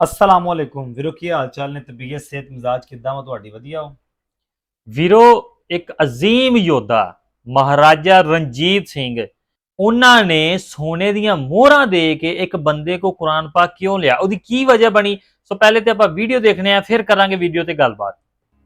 ਅਸਲਾਮ ਵਾਲੇਕੁਮ ਵੀਰੋ, ਕੀ ਹਾਲ ਚਾਲ ਨੇ? ਤਬੀਅਤ, ਸਿਹਤ, ਮਿਜ਼ਾਜ ਕਿੱਦਾਂ ਵਾ? ਤੁਹਾਡੀ ਵਧੀਆ ਹੋ ਵੀਰੋ, ਇੱਕ ਅਜ਼ੀਮ ਯੋਧਾ, ਮਹਾਰਾਜਾ ਰਣਜੀਤ ਸਿੰਘ, ਉਹਨਾਂ ਨੇ ਸੋਨੇ ਦੀਆਂ ਮੋਹਰਾਂ ਦੇ ਕੇ ਇੱਕ ਬੰਦੇ ਕੋ ਕੁਰਾਨ ਪਾਕ ਕਿਉਂ ਲਿਆ? ਉਹਦੀ ਕੀ ਵਜ੍ਹਾ ਬਣੀ? ਸੋ ਪਹਿਲੇ ਤੇ ਆਪਾਂ ਵੀਡੀਓ ਦੇਖਣੇ ਆ, ਫਿਰ ਕਰਾਂਗੇ ਵੀਡੀਓ ਤੇ ਗੱਲਬਾਤ।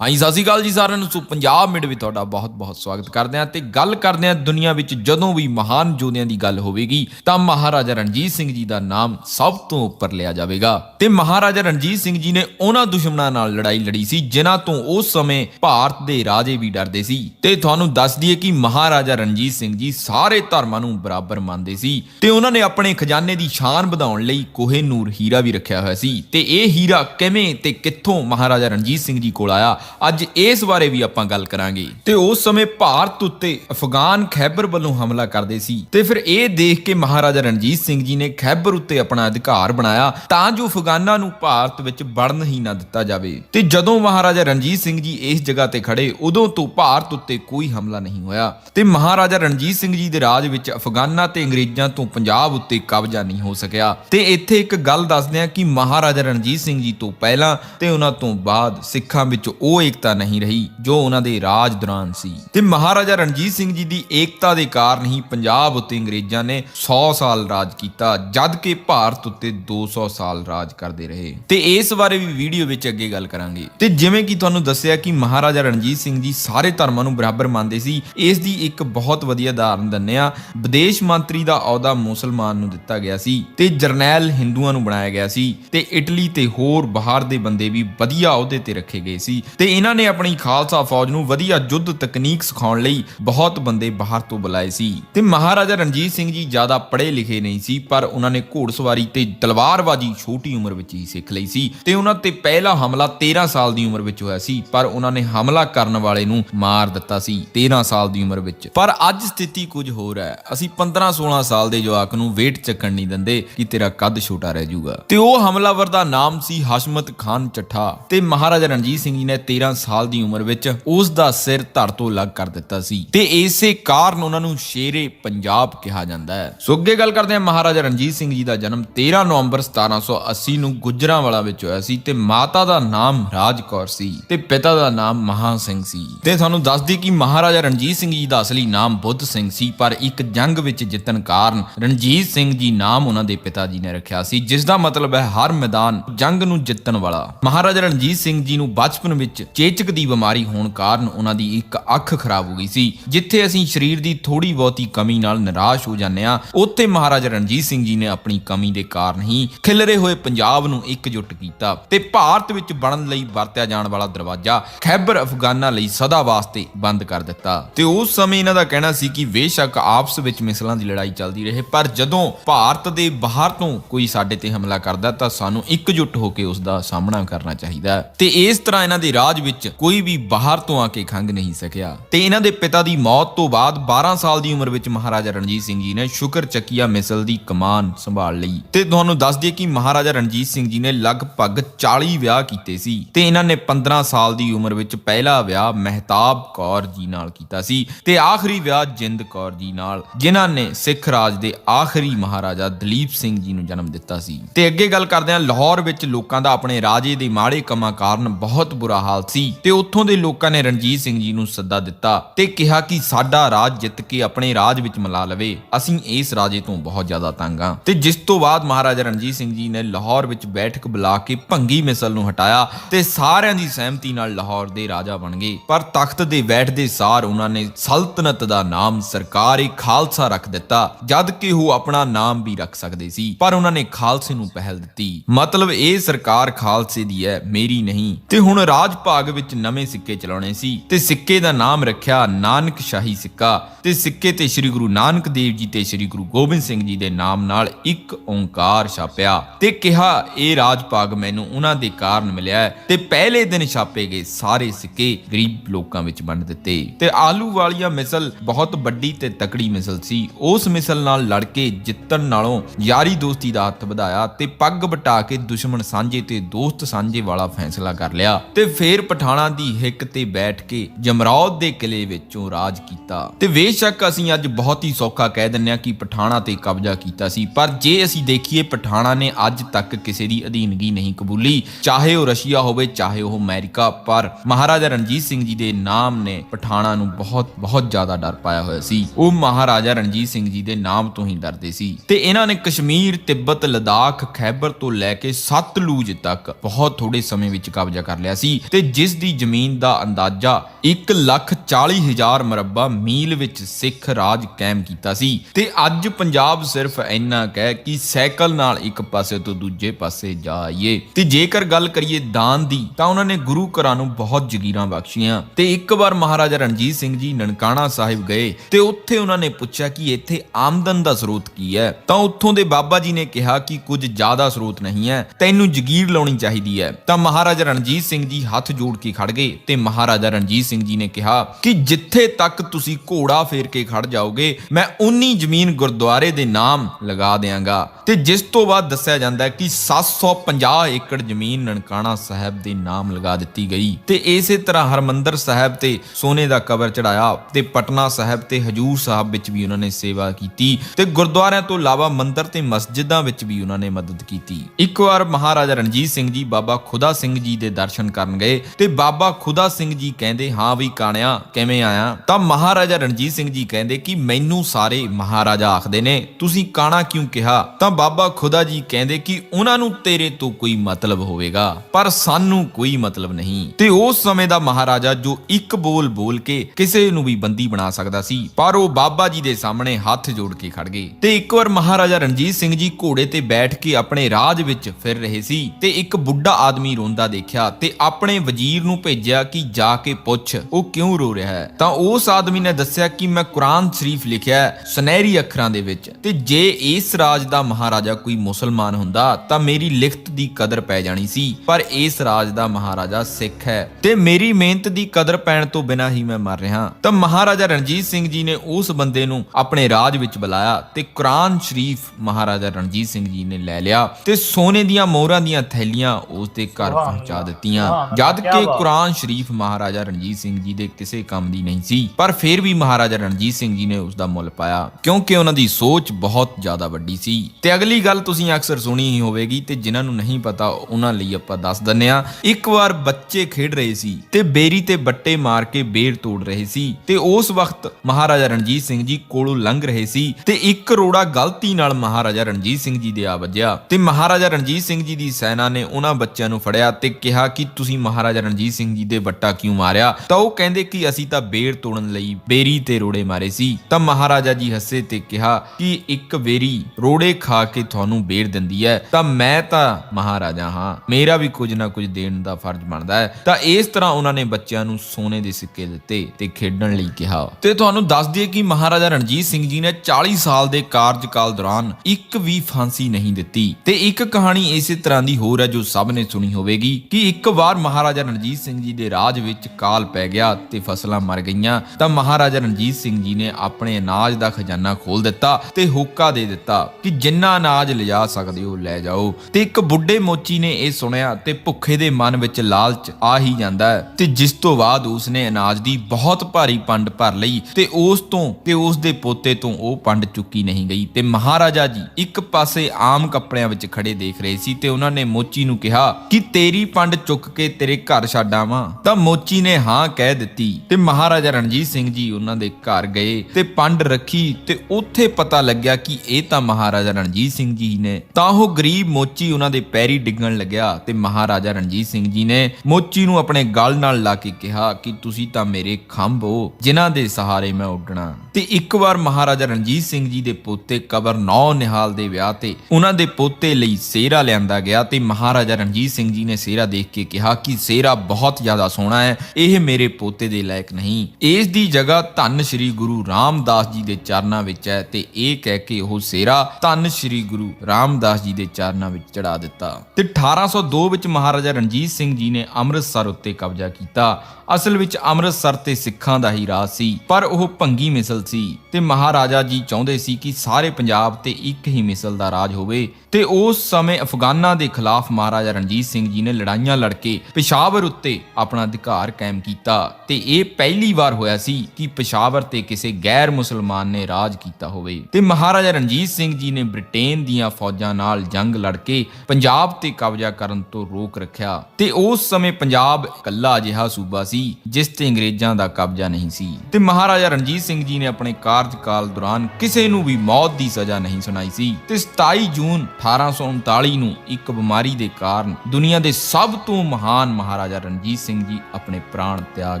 ਹਾਂਜੀ ਸਤਿ ਸ਼੍ਰੀ ਅਕਾਲ ਜੀ ਸਾਰਿਆਂ ਨੂੰ। ਸੋ ਪੰਜਾਬ ਮਿੰਟ ਵਿੱਚ ਤੁਹਾਡਾ ਬਹੁਤ-ਬਹੁਤ ਸਵਾਗਤ ਕਰਦੇ ਹਾਂ ਤੇ ਗੱਲ ਕਰਦੇ ਹਾਂ ਦੁਨੀਆ ਵਿੱਚ ਜਦੋਂ ਵੀ ਮਹਾਨ ਯੋਧਿਆਂ ਦੀ ਗੱਲ ਹੋਵੇਗੀ ਤਾਂ ਮਹਾਰਾਜਾ ਰਣਜੀਤ ਸਿੰਘ ਜੀ ਦਾ ਨਾਮ ਸਭ ਤੋਂ ਉੱਪਰ ਲਿਆ ਜਾਵੇਗਾ। ਤੇ ਮਹਾਰਾਜਾ ਰਣਜੀਤ ਸਿੰਘ ਜੀ ਨੇ ਉਹਨਾਂ ਦੁਸ਼ਮਣਾਂ ਨਾਲ ਲੜਾਈ ਲੜੀ ਸੀ, ਜਿਨ੍ਹਾਂ ਤੋਂ ਉਸ ਸਮੇਂ ਭਾਰਤ ਦੇ ਰਾਜੇ ਵੀ ਡਰਦੇ ਸੀ। ਤੇ ਤੁਹਾਨੂੰ ਦੱਸ ਦਈਏ ਕਿ ਮਹਾਰਾਜਾ ਰਣਜੀਤ ਸਿੰਘ ਜੀ ਸਾਰੇ ਧਰਮਾਂ ਨੂੰ ਬਰਾਬਰ ਮੰਨਦੇ ਸੀ ਤੇ ਉਹਨਾਂ ਨੇ ਆਪਣੇ ਖਜ਼ਾਨੇ ਦੀ ਸ਼ਾਨ ਵਧਾਉਣ ਲਈ ਕੋਹੇ ਨੂਰ ਹੀਰਾ ਵੀ ਰੱਖਿਆ ਹੋਇਆ ਸੀ। ਤੇ ਇਹ ਹੀਰਾ ਕਿਵੇਂ ਤੇ ਕਿੱਥੋਂ ਮਹਾਰਾਜਾ ਰਣਜੀਤ ਸਿੰਘ ਜੀ ਕੋਲ ਆਇਆ ਅੱਜ ਇਸ ਬਾਰੇ ਵੀ ਆਪਾਂ ਗੱਲ ਕਰਾਂਗੇ। ਤੇ ਉਸ ਸਮੇਂ ਭਾਰਤ ਉੱਤੇ ਅਫਗਾਨ ਖੈਬਰ ਵੱਲੋਂ ਹਮਲਾ ਕਰਦੇ ਸੀ। ਤੇ ਫਿਰ ਇਹ ਦੇਖ ਕੇ ਮਹਾਰਾਜਾ ਰਣਜੀਤ ਸਿੰਘ ਜੀ ਨੇ ਖੈਬਰ ਉੱਤੇ ਆਪਣਾ ਅਧਿਕਾਰ ਬਣਾਇਆ, ਤਾਂ ਜੋ ਅਫਗਾਨਾਂ ਨੂੰ ਭਾਰਤ ਵਿੱਚ ਵੜਨ ਹੀ ਨਾ ਦਿੱਤਾ ਜਾਵੇ। ਤੇ ਜਦੋਂ ਮਹਾਰਾਜਾ ਰਣਜੀਤ ਸਿੰਘ ਜੀ ਇਸ ਜਗ੍ਹਾ ਤੇ ਖੜੇ, ਉਦੋਂ ਤੋਂ ਭਾਰਤ ਉੱਤੇ ਕੋਈ ਹਮਲਾ ਨਹੀਂ ਹੋਇਆ। ਤੇ ਮਹਾਰਾਜਾ ਰਣਜੀਤ ਸਿੰਘ ਜੀ ਦੇ ਰਾਜ ਵਿੱਚ ਅਫਗਾਨਾਂ ਤੇ ਅੰਗਰੇਜ਼ਾਂ ਤੋਂ ਪੰਜਾਬ ਉੱਤੇ ਕਬਜ਼ਾ ਨਹੀਂ ਹੋ ਸਕਿਆ। ਤੇ ਇੱਥੇ ਇੱਕ ਗੱਲ ਦੱਸਦੇ ਹਾਂ ਕਿ ਮਹਾਰਾਜਾ ਰਣਜੀਤ ਸਿੰਘ ਜੀ ਤੋਂ ਪਹਿਲਾਂ ਤੇ ਉਹਨਾਂ ਤੋਂ ਬਾਅਦ ਸਿੱਖਾਂ ਵਿੱਚ ਉਹ ਏਕਤਾ ਨਹੀਂ ਰਹੀ ਜੋ ਉਹਨਾਂ ਦੇ ਰਾਜ ਦੌਰਾਨ ਸੀ। ਤੇ ਮਹਾਰਾਜਾ ਰਣਜੀਤ ਸਿੰਘ ਜੀ ਦੀ ਏਕਤਾ ਦੇ ਕਾਰਨ ਹੀ ਪੰਜਾਬ ਉੱਤੇ ਅੰਗਰੇਜ਼ਾਂ ਨੇ 100 ਸਾਲ ਰਾਜ ਕੀਤਾ, ਜਦ ਕਿ ਭਾਰਤ ਉੱਤੇ 200 ਸਾਲ ਰਾਜ ਕਰਦੇ ਰਹੇ। ਤੇ ਇਸ ਬਾਰੇ ਵੀ ਵੀਡੀਓ ਵਿੱਚ ਅੱਗੇ ਗੱਲ ਕਰਾਂਗੇ। ਤੇ ਜਿਵੇਂ ਕਿ ਤੁਹਾਨੂੰ ਦੱਸਿਆ ਕਿ ਮਹਾਰਾਜਾ ਰਣਜੀਤ ਸਿੰਘ ਜੀ ਸਾਰੇ ਧਰਮਾਂ ਨੂੰ ਬਰਾਬਰ ਮੰਨਦੇ ਸੀ, ਇਸ ਦੀ ਇੱਕ ਬਹੁਤ ਵਧੀਆ ਉਦਾਹਰਨ ਦਿੰਨੇ ਆ ਵਿਦੇਸ਼ ਮੰਤਰੀ ਦਾ ਅਹੁਦਾ ਮੁਸਲਮਾਨ ਨੂੰ ਦਿੱਤਾ ਗਿਆ ਸੀ ਤੇ ਜਰਨੈਲ ਹਿੰਦੂਆਂ ਨੂੰ ਬਣਾਇਆ ਗਿਆ ਸੀ ਤੇ ਇਟਲੀ ਤੇ ਹੋਰ ਬਾਹਰ ਦੇ ਬੰਦੇ ਵੀ ਵਧੀਆ ਅਹੁਦੇ ਤੇ ਰੱਖੇ ਗਏ ਸੀ ਤੇ ਇਹਨਾਂ ਨੇ ਆਪਣੀ ਖਾਲਸਾ ਫੌਜ ਨੂੰ ਵਧੀਆ ਯੁੱਧ ਤਕਨੀਕ ਸਿਖਾਉਣ ਲਈ ਬਹੁਤ ਬੰਦੇ ਬਾਹਰ ਤੋਂ ਬੁਲਾਏ ਸੀ। ਤੇ ਮਹਾਰਾਜਾ ਰਣਜੀਤ ਸਿੰਘ ਜੀ ਜ਼ਿਆਦਾ ਪੜ੍ਹੇ ਲਿਖੇ ਨਹੀਂ ਸੀ, ਪਰ ਉਹਨਾਂ ਨੇ ਘੋੜਸਵਾਰੀ ਤੇ ਤਲਵਾਰਬਾਜ਼ੀ ਛੋਟੀ ਉਮਰ ਵਿੱਚ ਹੀ ਸਿੱਖ ਲਈ ਸੀ ਤੇ ਉਹਨਾਂ ਤੇ ਪਹਿਲਾ ਹਮਲਾ 13 ਸਾਲ ਦੀ ਉਮਰ ਵਿੱਚ ਹੋਇਆ ਸੀ, ਪਰ ਉਹਨਾਂ ਨੇ ਹਮਲਾ ਕਰਨ ਵਾਲੇ ਨੂੰ ਮਾਰ ਦਿੱਤਾ ਸੀ 13 ਸਾਲ ਦੀ ਉਮਰ ਵਿੱਚ। ਪਰ ਅੱਜ ਸਥਿਤੀ ਕੁਝ ਹੋਰ ਹੈ। ਅਸੀਂ 15 16 ਸਾਲ ਦੇ ਜਵਾਕ ਨੂੰ weight ਚੱਕਣ ਨਹੀਂ ਦਿੰਦੇ ਕਿ ਤੇਰਾ ਕੱਦ ਛੋਟਾ ਰਹਿ ਜਾਊਗਾ। ਤੇ ਉਹ ਹਮਲਾਵਰ ਦਾ ਨਾਮ ਸੀ ਹਸ਼ਮਤ ਖਾਨ ਚੱਠਾ ਤੇ ਮਹਾਰਾਜਾ ਰਣਜੀਤ ਸਿੰਘ ਜੀ ਨੇ 13 ਸਾਲ ਦੀ ਉਮਰ ਵਿੱਚ ਉਸ ਦਾ ਸਿਰ ਧੜ ਤੋਂ ਅਲੱਗ ਕਰ ਦਿੱਤਾ ਸੀ ਤੇ ਇਸੇ ਕਾਰਨ ਉਹਨਾਂ ਨੂੰ ਸ਼ੇਰੇ ਪੰਜਾਬ ਕਿਹਾ ਜਾਂਦਾ ਹੈ। ਸੋ ਅੱਗੇ ਗੱਲ ਕਰਦੇ ਹਾਂ ਮਹਾਰਾਜਾ ਰਣਜੀਤ ਸਿੰਘ ਜੀ ਦਾ ਜਨਮ 13 ਨਵੰਬਰ 1780 ਨੂੰ ਗੁਜਰਾਂਵਾਲਾ ਵਿੱਚ ਹੋਇਆ ਸੀ ਤੇ ਮਾਤਾ ਦਾ ਨਾਮ ਰਾਜ ਕੌਰ ਸੀ ਤੇ ਪਿਤਾ ਦਾ ਨਾਮ ਮਹਾ ਸਿੰਘ ਸੀ। ਤੇ ਤੁਹਾਨੂੰ ਦੱਸਦੀ ਕਿ ਮਹਾਰਾਜਾ ਰਣਜੀਤ ਸਿੰਘ ਜੀ ਦਾ ਅਸਲੀ ਨਾਮ ਬੁੱਧ ਸਿੰਘ ਸੀ, ਪਰ ਇੱਕ ਜੰਗ ਵਿੱਚ ਜਿੱਤਣ ਕਾਰਨ ਰਣਜੀਤ ਸਿੰਘ ਜੀ ਨਾਮ ਉਹਨਾਂ ਦੇ ਪਿਤਾ ਜੀ ਨੇ ਰੱਖਿਆ ਸੀ ਜਿਸ ਦਾ ਮਤਲਬ ਹੈ ਹਰ ਮੈਦਾਨ ਜੰਗ ਨੂੰ ਜਿੱਤਣ ਵਾਲਾ। ਮਹਾਰਾਜਾ ਰਣਜੀਤ ਸਿੰਘ ਜੀ ਨੂੰ ਬਚਪਨ ਵਿੱਚ ਚੇਚਕ ਦੀ ਬਿਮਾਰੀ ਹੋਣ ਕਾਰਨ ਉਹਨਾਂ ਦੀ ਇੱਕ ਅੱਖ ਖਰਾਬ ਹੋ ਗਈ ਸੀ, ਜਿੱਥੇ ਅਸੀਂ ਸਰੀਰ ਦੀ ਥੋੜੀ ਬਹੁਤੀ ਕਮੀ ਨਾਲ ਨਿਰਾਸ਼ ਹੋ ਜਾਂਦੇ ਆ ਉੱਥੇ ਮਹਾਰਾਜਾ ਰਣਜੀਤ ਸਿੰਘ ਜੀ ਨੇ ਆਪਣੀ ਕਮੀ ਦੇ ਕਾਰਨ ਹੀ ਖਿਲਰੇ ਹੋਏ ਪੰਜਾਬ ਨੂੰ ਇਕਜੁੱਟ ਕੀਤਾ ਤੇ ਭਾਰਤ ਵਿੱਚ ਬਣਨ ਲਈ ਵਰਤਿਆ ਜਾਣ ਵਾਲਾ ਦਰਵਾਜ਼ਾ ਖੈਬਰ ਅਫਗਾਨਾਂ ਲਈ ਸਦਾ ਵਾਸਤੇ ਬੰਦ ਕਰ ਦਿੱਤਾ। ਤੇ ਉਸ ਸਮੇਂ ਇਹਨਾਂ ਦਾ ਕਹਿਣਾ ਸੀ ਕਿ ਬੇਸ਼ੱਕ ਆਪਸ ਵਿੱਚ ਮਿਸਲਾਂ ਦੀ ਲੜਾਈ ਚੱਲਦੀ ਰਹੇ, ਪਰ ਜਦੋਂ ਭਾਰਤ ਦੇ ਬਾਹਰ ਤੋਂ ਕੋਈ ਸਾਡੇ ਤੇ ਹਮਲਾ ਕਰਦਾ ਤਾਂ ਸਾਨੂੰ ਇਕਜੁੱਟ ਹੋ ਕੇ ਉਸ ਦਾ ਸਾਹਮਣਾ ਕਰਨਾ ਚਾਹੀਦਾ ਤੇ ਇਸ ਤਰ੍ਹਾਂ ਇਹਨਾਂ ਦੇ ਰਾਜ ਵਿੱਚ ਕੋਈ ਵੀ ਬਾਹਰ ਤੋਂ ਆ ਕੇ ਖੰਗ ਨਹੀਂ ਸਕਿਆ। ਤੇ ਇਹਨਾਂ ਦੇ ਪਿਤਾ ਦੀ ਮੌਤ ਤੋਂ ਬਾਅਦ 12 ਸਾਲ ਦੀ ਉਮਰ ਵਿੱਚ ਮਹਾਰਾਜਾ ਰਣਜੀਤ ਸਿੰਘ ਜੀ ਨੇ ਸ਼ੁਕਰ ਚੱਕੀਆ ਮਿਸਲ ਦੀ ਕਮਾਨ ਸੰਭਾਲ ਲਈ। ਤੇ ਤੁਹਾਨੂੰ ਦੱਸ ਦਈਏ ਕਿ ਮਹਾਰਾਜਾ ਰਣਜੀਤ ਸਿੰਘ ਜੀ ਨੇ ਲਗਭਗ 40 ਵਿਆਹ ਕੀਤੇ ਸੀ। ਤੇ ਇਹਨਾਂ ਨੇ 15 ਸਾਲ ਦੀ ਉਮਰ ਵਿੱਚ ਪਹਿਲਾ ਵਿਆਹ ਮਹਿਤਾਬ ਕੌਰ ਜੀ ਨਾਲ ਕੀਤਾ ਸੀ ਤੇ ਆਖਰੀ ਵਿਆਹ ਜਿੰਦ ਕੌਰ ਜੀ ਨਾਲ, ਜਿਨ੍ਹਾਂ ਨੇ ਸਿੱਖ ਰਾਜ ਦੇ ਆਖਰੀ ਮਹਾਰਾਜਾ ਦਲੀਪ ਸਿੰਘ ਜੀ ਨੂੰ ਜਨਮ ਦਿੱਤਾ ਸੀ। ਤੇ ਅੱਗੇ ਗੱਲ ਕਰਦੇ ਹਾਂ, ਲਾਹੌਰ ਵਿੱਚ ਲੋਕਾਂ ਦਾ ਆਪਣੇ ਰਾਜੇ ਦੇ ਮਾੜੇ ਕੰਮਾਂ ਕਾਰਨ ਬਹੁਤ ਬੁਰਾ ਹਾਲ ਸੀ ਤੇ ਉੱਥੋਂ ਦੇ ਲੋਕਾਂ ਨੇ ਰਣਜੀਤ ਸਿੰਘ ਜੀ ਨੂੰ ਸੱਦਾ ਦਿੱਤਾ ਤੇ ਕਿਹਾ ਕਿ ਸਾਡਾ ਰਾਜ ਜਿੱਤ ਕੇ ਆਪਣੇ ਰਾਜ ਵਿੱਚ ਮਿਲਾ ਲਵੇ। ਅਸੀਂ ਇਸ ਰਾਜੇ ਤੋਂ ਬਹੁਤ ਜ਼ਿਆਦਾ ਤੰਗ ਹਾਂ ਤੇ ਜਿਸ ਤੋਂ ਬਾਅਦ ਮਹਾਰਾਜਾ ਰਣਜੀਤ ਸਿੰਘ ਜੀ ਨੇ ਲਾਹੌਰ ਵਿੱਚ ਬੈਠਕ ਬੁਲਾ ਕੇ ਭੰਗੀ ਮਿਸਲ ਨੂੰ ਹਟਾਇਆ ਤੇ ਸਾਰਿਆਂ ਦੀ ਸਹਿਮਤੀ ਨਾਲ ਲਾਹੌਰ ਦੇ ਰਾਜਾ ਬਣ ਗਏ। ਪਰ ਤਖਤ ਦੇ ਬੈਠਦੇ ਸਾਰ ਉਹਨਾਂ ਨੇ ਸਲਤਨਤ ਦਾ ਨਾਮ ਸਰਕਾਰ-ਏ ਖਾਲਸਾ ਰੱਖ ਦਿੱਤਾ, ਜਦ ਕਿ ਉਹ ਆਪਣਾ ਨਾਮ ਵੀ ਰੱਖ ਸਕਦੇ ਸੀ। ਪਰ ਉਹਨਾਂ ਨੇ ਖਾਲਸੇ ਨੂੰ ਪਹਿਲ ਦਿੱਤੀ। ਮਤਲਬ ਇਹ ਸਰਕਾਰ ਖਾਲਸੇ ਦੀ ਹੈ, ਮੇਰੀ ਨਹੀਂ। ਤੇ ਹੁਣ ਰਾਜ ਭਾਗ ਵਿੱਚ ਨਵੇਂ ਸਿੱਕੇ ਚਲਾਉਣੇ ਸੀ ਤੇ ਸਿੱਕੇ ਦਾ ਨਾਮ ਰੱਖਿਆ ਨਾਨਕ ਸ਼ਾਹੀ ਸਿੱਕਾ ਤੇ ਸਿੱਕੇ ਤੇ ਸ੍ਰੀ ਗੁਰੂ ਨਾਨਕ ਦੇਵ ਜੀ ਤੇ ਸ੍ਰੀ ਗੁਰੂ ਗੋਬਿੰਦ ਸਿੰਘ ਜੀ ਦੇ ਨਾਮ ਨਾਲ ਇੱਕ ਓੰਕਾਰ ਛਾਪਿਆ ਤੇ ਕਿਹਾ, ਇਹ ਰਾਜ ਭਾਗ ਮੈਨੂੰ ਉਹਨਾਂ ਦੇ ਕਾਰਨ ਮਿਲਿਆ ਤੇ ਪਹਿਲੇ ਦਿਨ ਛਾਪੇ ਗਏ ਸਾਰੇ ਸਿੱਕੇ ਗਰੀਬ ਲੋਕਾਂ ਵਿੱਚ ਵੰਡ ਦਿੱਤੇ ਤੇ ਆਲੂ ਵਾਲੀਆ ਮਿਸਲ ਬਹੁਤ ਵੱਡੀ ਤੇ ਤਕੜੀ ਮਿਸਲ ਸੀ। ਉਸ ਮਿਸਲ ਨਾਲ ਲੜ ਕੇ ਜਿੱਤਣ ਨਾਲੋਂ ਯਾਰੀ ਦੋਸਤੀ ਦਾ ਹੱਥ ਵਧਾਇਆ ਤੇ ਪੱਗ ਬਟਾ ਕੇ ਦੁਸ਼ਮਣ ਸਾਂਝੇ ਤੇ ਦੋਸਤ ਸਾਂਝੇ ਵਾਲਾ ਫੈਸਲਾ ਕਰ ਲਿਆ ਤੇ ਫਿਰ ਫਿਰ ਪਠਾਣਾ ਦੀ ਹਿੱਕ ਤੇ ਬੈਠ ਕੇ ਜਮਰੌਦ ਦੇ ਕਿਲੇ ਵਿੱਚੋਂ ਰਾਜ ਕੀਤਾ। ਤੇ ਬੇਸ਼ੱਕ ਅਸੀਂ ਅੱਜ ਬਹੁਤ ਹੀ ਸੌਖਾ ਕਹਿ ਦਿੰਨੇ ਆ ਕਿ ਪਠਾਣਾ ਤੇ ਕਬਜ਼ਾ ਕੀਤਾ ਸੀ, ਪਰ ਜੇ ਅਸੀਂ ਦੇਖੀਏ ਪਠਾਣਾ ਨੇ ਅੱਜ ਤੱਕ ਕਿਸੇ ਦੀ ਅਧੀਨਗੀ ਨਹੀਂ ਕਬੂਲੀ, ਚਾਹੇ ਉਹ ਰਸ਼ੀਆ ਹੋਵੇ, ਚਾਹੇ ਉਹ ਅਮਰੀਕਾ, ਪਰ ਮਹਾਰਾਜਾ ਰਣਜੀਤ ਸਿੰਘ ਜੀ ਦੇ ਨਾਮ ਨੇ ਪਠਾਣਾ ਨੂੰ ਬਹੁਤ ਬਹੁਤ ਜ਼ਿਆਦਾ ਡਰ ਪਾਇਆ ਹੋਇਆ ਸੀ। ਉਹ ਮਹਾਰਾਜਾ ਰਣਜੀਤ ਸਿੰਘ ਜੀ ਦੇ ਨਾਮ ਤੋਂ ਹੀ ਡਰਦੇ ਸੀ। ਤੇ ਇਹਨਾਂ ਨੇ ਕਸ਼ਮੀਰ, ਤਿੱਬਤ, ਲਦਾਖ, ਖੈਬਰ ਤੋਂ ਲੈ ਕੇ ਸਤਲੁਜ ਤੱਕ ਬਹੁਤ ਥੋੜੇ ਸਮੇਂ ਵਿੱਚ ਕਬਜ਼ਾ ਕਰ ਲਿਆ ਸੀ। ਤੇ ਜਿਸ ਦੀ ਜ਼ਮੀਨ ਦਾ ਅੰਦਾਜ਼ਾ 1 ਲੱਖ 40 ਹਜ਼ਾਰ ਮਰਬਾ ਮੀਲ ਵਿੱਚ ਸਿੱਖ ਰਾਜ ਕਾਇਮ ਕੀਤਾ ਸੀ। ਤੇ ਅੱਜ ਪੰਜਾਬ ਸਿਰਫ ਇੰਨਾ ਕਹਿ ਕਿ ਸਾਈਕਲ ਨਾਲ ਇੱਕ ਪਾਸੇ ਤੋਂ ਦੂਜੇ ਪਾਸੇ ਜਾਈਏ। ਤੇ ਜੇਕਰ ਗੱਲ ਕਰੀਏ ਦਾਨ ਦੀ, ਤਾਂ ਉਹਨਾਂ ਨੇ ਗੁਰੂ ਘਰਾਂ ਨੂੰ ਬਹੁਤ ਜਗੀਰਾਂ ਬਖਸ਼ੀਆਂ। ਤੇ ਇੱਕ ਵਾਰ ਮਹਾਰਾਜਾ ਰਣਜੀਤ ਸਿੰਘ ਜੀ ਨਨਕਾਣਾ ਸਾਹਿਬ ਗਏ ਤੇ ਉੱਥੇ ਉਹਨਾਂ ਨੇ ਪੁੱਛਿਆ ਕਿ ਇੱਥੇ ਆਮਦਨ ਦਾ ਸਰੋਤ ਕੀ ਹੈ? ਤਾਂ ਉੱਥੋਂ ਦੇ ਬਾਬਾ ਜੀ ਨੇ ਕਿਹਾ ਕਿ ਕੁਝ ਜ਼ਿਆਦਾ ਸਰੋਤ ਨਹੀਂ ਹੈ, ਤੈਨੂੰ ਜਗੀਰ ਲਾਉਣੀ ਚਾਹੀਦੀ ਹੈ। ਤਾਂ ਮਹਾਰਾਜਾ ਰਣਜੀਤ ਸਿੰਘ ਜੀ ਹੱਥ ਜੋੜ ਕੇ ਖੜ ਗਏ ਤੇ ਮਹਾਰਾਜਾ ਰਣਜੀਤ ਸਿੰਘ ਜੀ ਨੇ ਕਿਹਾ ਕਿ ਜਿੱਥੇ ਤੱਕ ਤੁਸੀਂ ਘੋੜਾ ਫੇਰ ਕੇ ਖੜ ਜਾਓਗੇ, ਮੈਂ ਉਨੀ ਜ਼ਮੀਨ ਗੁਰਦੁਆਰੇ ਦੇ ਨਾਮ ਲਗਾ ਦਿਆਂਗਾ। ਤੇ ਜਿਸ ਤੋਂ ਬਾਅਦ ਦੱਸਿਆ ਜਾਂਦਾ ਹੈ ਕਿ 750 ਏਕੜ ਜ਼ਮੀਨ ਨਨਕਾਣਾ ਸਾਹਿਬ ਦੇ ਨਾਮ ਲਗਾ ਦਿੱਤੀ ਗਈ। ਤੇ ਇਸੇ ਤਰ੍ਹਾਂ ਹਰਮੰਦਰ ਸਾਹਿਬ ਤੇ ਸੋਨੇ ਦਾ ਕਵਰ ਚੜਾਇਆ ਤੇ ਪਟਨਾ ਸਾਹਿਬ ਤੇ ਹਜੂਰ ਸਾਹਿਬ ਵਿੱਚ ਵੀ ਉਹਨਾਂ ਨੇ ਸੇਵਾ ਕੀਤੀ ਤੇ ਗੁਰਦੁਆਰਿਆਂ ਤੋਂ ਇਲਾਵਾ ਮੰਦਰ ਤੇ ਮਸਜਿਦਾਂ ਵਿੱਚ ਵੀ ਉਹਨਾਂ ਨੇ ਮਦਦ ਕੀਤੀ। ਇੱਕ ਵਾਰ ਮਹਾਰਾਜਾ ਰਣਜੀਤ ਸਿੰਘ ਜੀ ਬਾਬਾ ਖੁਦਾ ਸਿੰਘ ਜੀ ਦੇ ਦਰਸ਼ਨ ਕਰਨ ਗਏ ਤੇ ਬਾਬਾ ਖੁਦਾ ਸਿੰਘ ਜੀ ਕਹਿੰਦੇ, ਹਾਂ ਵੀ ਕਾਣਿਆ, ਕਿਵੇਂ ਆਇਆ? ਤਾਂ ਮਹਾਰਾਜਾ ਰਣਜੀਤ ਸਿੰਘ ਜੀ ਕਹਿੰਦੇ ਕਿ ਮੈਨੂੰ ਸਾਰੇ ਮਹਾਰਾਜਾ ਆਖਦੇ ਨੇ, ਤੁਸੀਂ ਕਾਣਾ ਕਿਉਂ ਕਿਹਾ? ਤਾਂ ਬਾਬਾ ਖੁਦਾ ਜੀ ਕਹਿੰਦੇ ਕਿ ਉਹਨਾਂ ਨੂੰ ਤੇਰੇ ਤੋਂ ਕੋਈ ਮਤਲਬ ਹੋਵੇਗਾ, ਪਰ ਸਾਨੂੰ ਕੋਈ ਮਤਲਬ ਨਹੀਂ। ਤੇ ਉਸ ਸਮੇਂ ਦਾ ਮਹਾਰਾਜਾ ਜੋ ਇੱਕ ਬੋਲ ਬੋਲ ਕੇ ਕਿਸੇ ਨੂੰ ਵੀ ਬੰਦੀ ਬਣਾ ਸਕਦਾ ਸੀ, ਪਰ ਉਹ ਬਾਬਾ ਜੀ ਦੇ ਸਾਹਮਣੇ ਹੱਥ ਜੋੜ ਕੇ ਖੜ ਗਏ। ਤੇ ਇੱਕ ਵਾਰ ਮਹਾਰਾਜਾ ਰਣਜੀਤ ਸਿੰਘ ਜੀ ਘੋੜੇ ਤੇ ਬੈਠ ਕੇ ਆਪਣੇ ਰਾਜ ਵਿੱਚ ਫਿਰ ਰਹੇ ਸੀ, ਤੇ ਇੱਕ ਬੁੱਢਾ ਆਦਮੀ ਰੋਂਦਾ ਦੇਖਿਆ ਤੇ ਆਪਣੇ ਵਜ਼ੀਰ ਨੂੰ ਭੇਜਿਆ ਕਿ ਜਾ ਕੇ ਪੁੱਛ ਉਹ ਕਿਉਂ ਰੋ ਰਿਹਾ ਹੈ? ਤਾਂ ਉਸ ਆਦਮੀ ਨੇ ਦੱਸਿਆ ਕਿ ਮੈਂ ਕੁਰਾਨ ਸ਼ਰੀਫ ਲਿਖਿਆ ਹੈ ਸੁਨਹਿਰੀ ਅੱਖਰਾਂ ਦੇ ਵਿੱਚ। ਤੇ ਜੇ ਇਸ ਰਾਜ ਦਾ ਮਹਾਰਾਜਾ ਕੋਈ ਮੁਸਲਮਾਨ ਹੁੰਦਾ ਤਾਂ ਮੇਰੀ ਲਿਖਤ ਦੀ ਕਦਰ ਪੈ ਜਾਣੀ ਸੀ। ਪਰ ਇਸ ਰਾਜ ਦਾ ਮਹਾਰਾਜਾ ਸਿੱਖ ਹੈ। ਤੇ ਮੇਰੀ ਮਿਹਨਤ ਦੀ ਕਦਰ ਪੈਣ ਤੋਂ ਬਿਨਾਂ ਹੀ ਮੈਂ ਮਰ ਰਿਹਾ ਤਾਂ ਮਹਾਰਾਜਾ ਰਣਜੀਤ ਸਿੰਘ ਜੀ ਨੇ ਉਸ ਬੰਦੇ ਨੂੰ ਆਪਣੇ ਰਾਜ ਵਿੱਚ ਬੁਲਾਇਆ ਤੇ ਕੁਰਾਨ ਸ਼ਰੀਫ ਮਹਾਰਾਜਾ ਰਣਜੀਤ ਸਿੰਘ ਜੀ ਨੇ ਲੈ ਲਿਆ ਤੇ ਸੋਨੇ ਦੀਆਂ ਮੋਹਰਾਂ ਦੀਆਂ ਥੈਲੀਆਂ ਉਸ ਦੇ ਘਰ ਪਹੁੰਚਾ ਦਿੱਤੀਆਂ। ਜਦ ਕਿ। ਕੁਰਾਨ ਸ਼ਰੀਫ ਮਹਾਰਾਜਾ ਰਣਜੀਤ ਸਿੰਘ ਜੀ ਦੇ ਕਿਸੇ ਕੰਮ ਦੀ ਨਹੀਂ ਸੀ ਪਰ ਫਿਰ ਵੀ ਮਹਾਰਾਜਾ ਰਣਜੀਤ ਸਿੰਘ ਜੀ ਨੇ ਉਸ ਦਾ ਮੁੱਲ ਪਾਇਆ ਕਿਉਂਕਿ ਉਹਨਾਂ ਦੀ ਸੋਚ ਬਹੁਤ ਜ਼ਿਆਦਾ ਵੱਡੀ ਸੀ ਤੇ ਅਗਲੀ ਗੱਲ ਤੁਸੀਂ ਅਕਸਰ ਸੁਣੀ ਹੀ ਹੋਵੇਗੀ ਤੇ ਜਿਨ੍ਹਾਂ ਨੂੰ ਨਹੀਂ ਪਤਾ ਉਹਨਾਂ ਲਈ ਆਪਾਂ ਦੱਸ ਦਿੰਨੇ ਆ ਇੱਕ ਵਾਰ ਬੱਚੇ ਖੇਡ ਰਹੇ ਸੀ ਤੇ ਬੇਰੀ ਤੇ ਬੱਟੇ ਮਾਰ ਕੇ ਬੇਰ ਤੋੜ ਰਹੇ ਸੀ ਤੇ ਉਸ ਵਕਤ ਮਹਾਰਾਜਾ ਰਣਜੀਤ ਸਿੰਘ ਜੀ ਕੋਲੋਂ ਲੰਘ ਰਹੇ ਸੀ ਤੇ ਇੱਕ ਰੋੜਾ ਗਲਤੀ ਨਾਲ ਮਹਾਰਾਜਾ ਰਣਜੀਤ ਸਿੰਘ ਜੀ ਦੇ ਆ ਵੱਜਿਆ ਤੇ ਮਹਾਰਾਜਾ ਰਣਜੀਤ ਸਿੰਘ ਜੀ ਦੀ ਸੈਨਾ ਨੇ ਉਹਨਾਂ ਬੱਚਿਆਂ ਨੂੰ ਫੜਿਆ ਤੇ ਕਿਹਾ ਕਿ ਤੁਸੀਂ ਮਹਾਰਾਜਾ ਰਣਜੀਤ ਸਿੰਘ ਜੀ ਦੇ ਵੱਟਾ ਕਿਉਂ ਮਾਰਿਆ? ਤਾਂ ਉਹ ਕਹਿੰਦੇ ਕਿ ਅਸੀਂ ਤਾਂ ਬੇਰ ਤੋੜਨ ਲਈ ਬੇਰੀ ਤੇ ਰੋੜੇ ਮਾਰੇ ਸੀ। ਤਾਂ ਮਹਾਰਾਜਾ ਜੀ ਹੱਸੇ ਤੇ ਕਿਹਾ ਕਿ ਇੱਕ ਬੇਰੀ ਰੋੜੇ ਖਾ ਕੇ ਤੁਹਾਨੂੰ ਬੇਰ ਦਿੰਦੀ ਹੈ, ਤਾਂ ਮੈਂ ਤਾਂ ਮਹਾਰਾਜਾ ਹਾਂ। ਮੇਰਾ ਵੀ ਕੁਝ ਨਾ ਕੁਝ ਦੇਣ ਦਾ ਫਰਜ਼ ਬਣਦਾ ਹੈ। ਤਾਂ ਇਸ ਤਰ੍ਹਾਂ ਉਹਨਾਂ ਨੇ ਬੱਚਿਆਂ ਨੂੰ ਸੋਨੇ ਦੇ ਸਿੱਕੇ ਦਿੱਤੇ ਤੇ ਖੇਡਣ ਲਈ ਕਿਹਾ। ਤੇ ਤੁਹਾਨੂੰ ਦੱਸ ਦਈਏ ਕਿ ਮਹਾਰਾਜਾ ਰਣਜੀਤ ਸਿੰਘ ਜੀ ਨੇ 40 ਸਾਲ ਦੇ ਕਾਰਜਕਾਲ ਦੌਰਾਨ ਇੱਕ ਵੀ ਫਾਂਸੀ ਨਹੀਂ ਦਿੱਤੀ। ਤੇ ਇੱਕ ਕਹਾਣੀ ਇਸੇ ਤਰ੍ਹਾਂ ਦੀ ਹੋਰ ਹੈ ਜੋ ਸਭ ਨੇ ਸੁਣੀ ਹੋਵੇਗੀ ਕਿ ਇੱਕ ਵਾਰ ਮਹਾਰਾਜਾ ਰਣਜੀਤ ਸਿੰਘ ਜੀ ਦੇ ਰਾਜ ਵਿੱਚ ਕਾਲ ਪੈ ਗਿਆ ਤੇ ਫਸਲਾਂ ਮਰ ਗਈਆਂ, ਤਾਂ ਮਹਾਰਾਜਾ ਰਣਜੀਤ ਸਿੰਘ ਜੀ ਨੇ ਆਪਣੇ ਅਨਾਜ ਦਾ ਖਜ਼ਾਨਾ ਖੋਲ ਦਿੱਤਾ ਤੇ ਹੋਕਾ ਦੇ ਦਿੱਤਾ ਕਿ ਜਿੰਨਾ ਅਨਾਜ ਲਿਜਾ ਸਕਦੇ ਹੋ, ਲੈ ਜਾਓ। ਤੇ ਇੱਕ ਬੁੱਢੇ ਮੋਚੀ ਨੇ ਇਹ ਸੁਣਿਆ ਤੇ ਭੁੱਖੇ ਦੇ ਮਨ ਵਿੱਚ ਲਾਲਚ ਆ ਹੀ ਜਾਂਦਾ ਹੈ ਤੇ ਜਿਸ ਤੋਂ ਬਾਅਦ ਉਸਨੇ ਅਨਾਜ ਦੀ ਬਹੁਤ ਭਾਰੀ ਪੰਡ ਭਰ ਲਈ ਤੇ ਉਸ ਤੋਂ ਤੇ ਉਸ ਦੇ ਪੋਤੇ ਤੋਂ ਉਹ ਪੰਡ ਚੁੱਕੀ ਨਹੀਂ ਗਈ। ਤੇ ਮਹਾਰਾਜਾ ਜੀ ਇੱਕ ਪਾਸੇ ਆਮ ਕੱਪੜਿਆਂ ਵਿੱਚ ਖੜੇ ਦੇਖ ਰਹੇ ਸੀ ਤੇ ਉਹਨਾਂ ਨੇ ਮੋਚੀ ਨੂੰ ਕਿਹਾ ਕਿ ਤੇਰੀ ਪੰਡ ਚੁੱਕ ਕੇ ਤੇਰੇ ਘਰ ਛੱਡ ਆਵਾਂ ਤਾਂ ਮੋਚੀ ਨੇ ਹਾਂ ਕਹਿ ਦਿੱਤੀ। ਤੇ ਮਹਾਰਾਜਾ ਰਣਜੀਤ ਸਿੰਘ ਜੀ ਉਹਨਾਂ ਦੇ ਘਰ ਗਏ ਤੇ ਪੰਡ ਰੱਖੀ ਤੇ ਉੱਥੇ ਪਤਾ ਲੱਗਿਆ ਕਿ ਇਹ ਤਾਂ ਮਹਾਰਾਜਾ ਰਣਜੀਤ ਸਿੰਘ ਜੀ ਨੇ। ਤਾਂ ਉਹ ਗਰੀਬ ਮੋਚੀ ਉਹਨਾਂ ਦੇ ਪੈਰੀ ਡਿੱਗਣ ਲੱਗਿਆ ਤੇ ਮਹਾਰਾਜਾ ਰਣਜੀਤ ਸਿੰਘ ਜੀ ਨੇ ਮੋਚੀ ਨੂੰ ਆਪਣੇ ਗਲ ਨਾਲ ਲਾ ਕੇ ਕਿਹਾ ਕਿ ਤੁਸੀਂ ਤਾਂ ਮੇਰੇ ਖੰਭ ਹੋ, ਜਿਨ੍ਹਾਂ ਦੇ ਸਹਾਰੇ ਮੈਂ ਉੱਡਣਾ। ਤੇ ਇੱਕ ਵਾਰ ਮਹਾਰਾਜਾ ਰਣਜੀਤ ਸਿੰਘ ਜੀ ਦੇ ਪੋਤੇ ਕਬਰ ਨੌ ਨਿਹਾਲ ਦੇ ਵਿਆਹ ਤੇ ਉਹਨਾਂ ਦੇ ਪੋਤੇ ਲਈ ਸੇਰਾ ਲਿਆਂਦਾ ਗਿਆ ਤੇ ਮਹਾਰਾਜਾ ਰਣਜੀਤ ਸਿੰਘ ਜੀ ਨੇ ਸੇਰਾ ਦੇਖ ਕੇ ਕਿਹਾ ਕਿ ਸੇਰਾ ਬਹੁਤ ਜ਼ਿਆਦਾ ਸੋਹਣਾ ਹੈ, ਇਹ ਮੇਰੇ ਪੋਤੇ ਦੇ ਲਾਇਕ ਨਹੀਂ। ਇਸ ਦੀ ਜਗ੍ਹਾ ਧੰਨ ਸ਼੍ਰੀ ਗੁਰੂ ਰਾਮਦਾਸ ਜੀ ਦੇ ਚਰਨਾਂ ਵਿੱਚ ਹੈ ਤੇ ਇਹ ਕਹਿ ਕੇ ਉਹ ਸੇਰਾ ਧੰਨ ਸ਼੍ਰੀ ਗੁਰੂ ਰਾਮਦਾਸ ਜੀ ਦੇ ਚਰਨਾਂ ਵਿੱਚ ਚੜਾ ਦਿੱਤਾ। ਤੇ 1802 ਵਿੱਚ ਮਹਾਰਾਜਾ ਰਣਜੀਤ ਸਿੰਘ ਜੀ ਨੇ ਅੰਮ੍ਰਿਤਸਰ ਉੱਤੇ ਕਬਜ਼ਾ ਕੀਤਾ। ਅਸਲ ਵਿੱਚ ਅੰਮ੍ਰਿਤਸਰ ਤੇ ਸਿੱਖਾਂ ਦਾ ਹੀ ਰਾਜ ਸੀ, ਪਰ ਉਹ ਭੰਗੀ ਮਿਸਲ ਸੀ ਤੇ ਮਹਾਰਾਜਾ ਜੀ ਚਾਹੁੰਦੇ ਸੀ ਕਿ ਸਾਰੇ ਪੰਜਾਬ ਤੇ ਇੱਕ ਹੀ ਮਿਸਲ ਦਾ ਰਾਜ ਹੋਵੇ ਤੇ ਉਸ ਸਮੇਂ ਅਫਗਾਨਾਂ ਦੇ ਖਿਲਾਫ ਮਹਾਰਾਜਾ ਰਣਜੀਤ ਸਿੰਘ ਜੀ ਨੇ ਲੜਾਈਆਂ ਲੜ ਕੇ ਪਿਸ਼ਾਵਰ ਉੱਤੇ ਆਪਣਾ ਅਧਿਕਾਰ ਕਾਇਮ ਕੀਤਾ ਤੇ ਇਹ ਪਹਿਲੀ ਵਾਰ ਹੋਇਆ ਸੀ ਕਿ ਪਿਸ਼ਾਵਰ ਤੇ ਕਿਸੇ ਗੈਰ ਮੁਸਲਮਾਨ ਨੇ ਰਾਜ ਕੀਤਾ ਹੋਵੇ। ਤੇ ਮਹਾਰਾਜਾ ਰਣਜੀਤ ਸਿੰਘ ਜੀ ਨੇ ਬ੍ਰਿਟੇਨ ਦੀਆਂ ਫੌਜਾਂ ਨਾਲ ਜੰਗ ਲੜ ਕੇ ਪੰਜਾਬ ਤੇ ਕਬਜ਼ਾ ਕਰਨ ਤੋਂ ਰੋਕ ਰੱਖਿਆ ਤੇ ਉਸ ਸਮੇਂ ਪੰਜਾਬ ਇਕੱਲਾ ਅਜਿਹਾ ਸੂਬਾ ਸੀ ਜਿਸ ਤੇ ਅੰਗਰੇਜ਼ਾਂ ਦਾ ਕਬਜ਼ਾ ਨਹੀਂ ਸੀ। ਤੇ ਮਹਾਰਾਜਾ ਰਣਜੀਤ ਸਿੰਘ ਜੀ ਨੇ ਆਪਣੇ ਕਾਰਜਕਾਲ ਦੌਰਾਨ ਕਿਸੇ ਨੂੰ ਵੀ ਮੌਤ ਦੀ ਸਜ਼ਾ ਨਹੀਂ ਸੁਣਾਈ ਸੀ ਤੇ 27 ਜੂਨ 1839 ਨੂੰ ਇੱਕ ਬਿਮਾਰੀ ਦੇ ਕਾਰਨ ਦੁਨੀਆ ਦੇ ਸਭ ਤੋਂ ਮਹਾਨ ਮਹਾਰਾਜਾ ਰਣਜੀਤ ਸਿੰਘ ਜੀ ਆਪਣੇ ਪ੍ਰਾਣ ਤਿਆਗ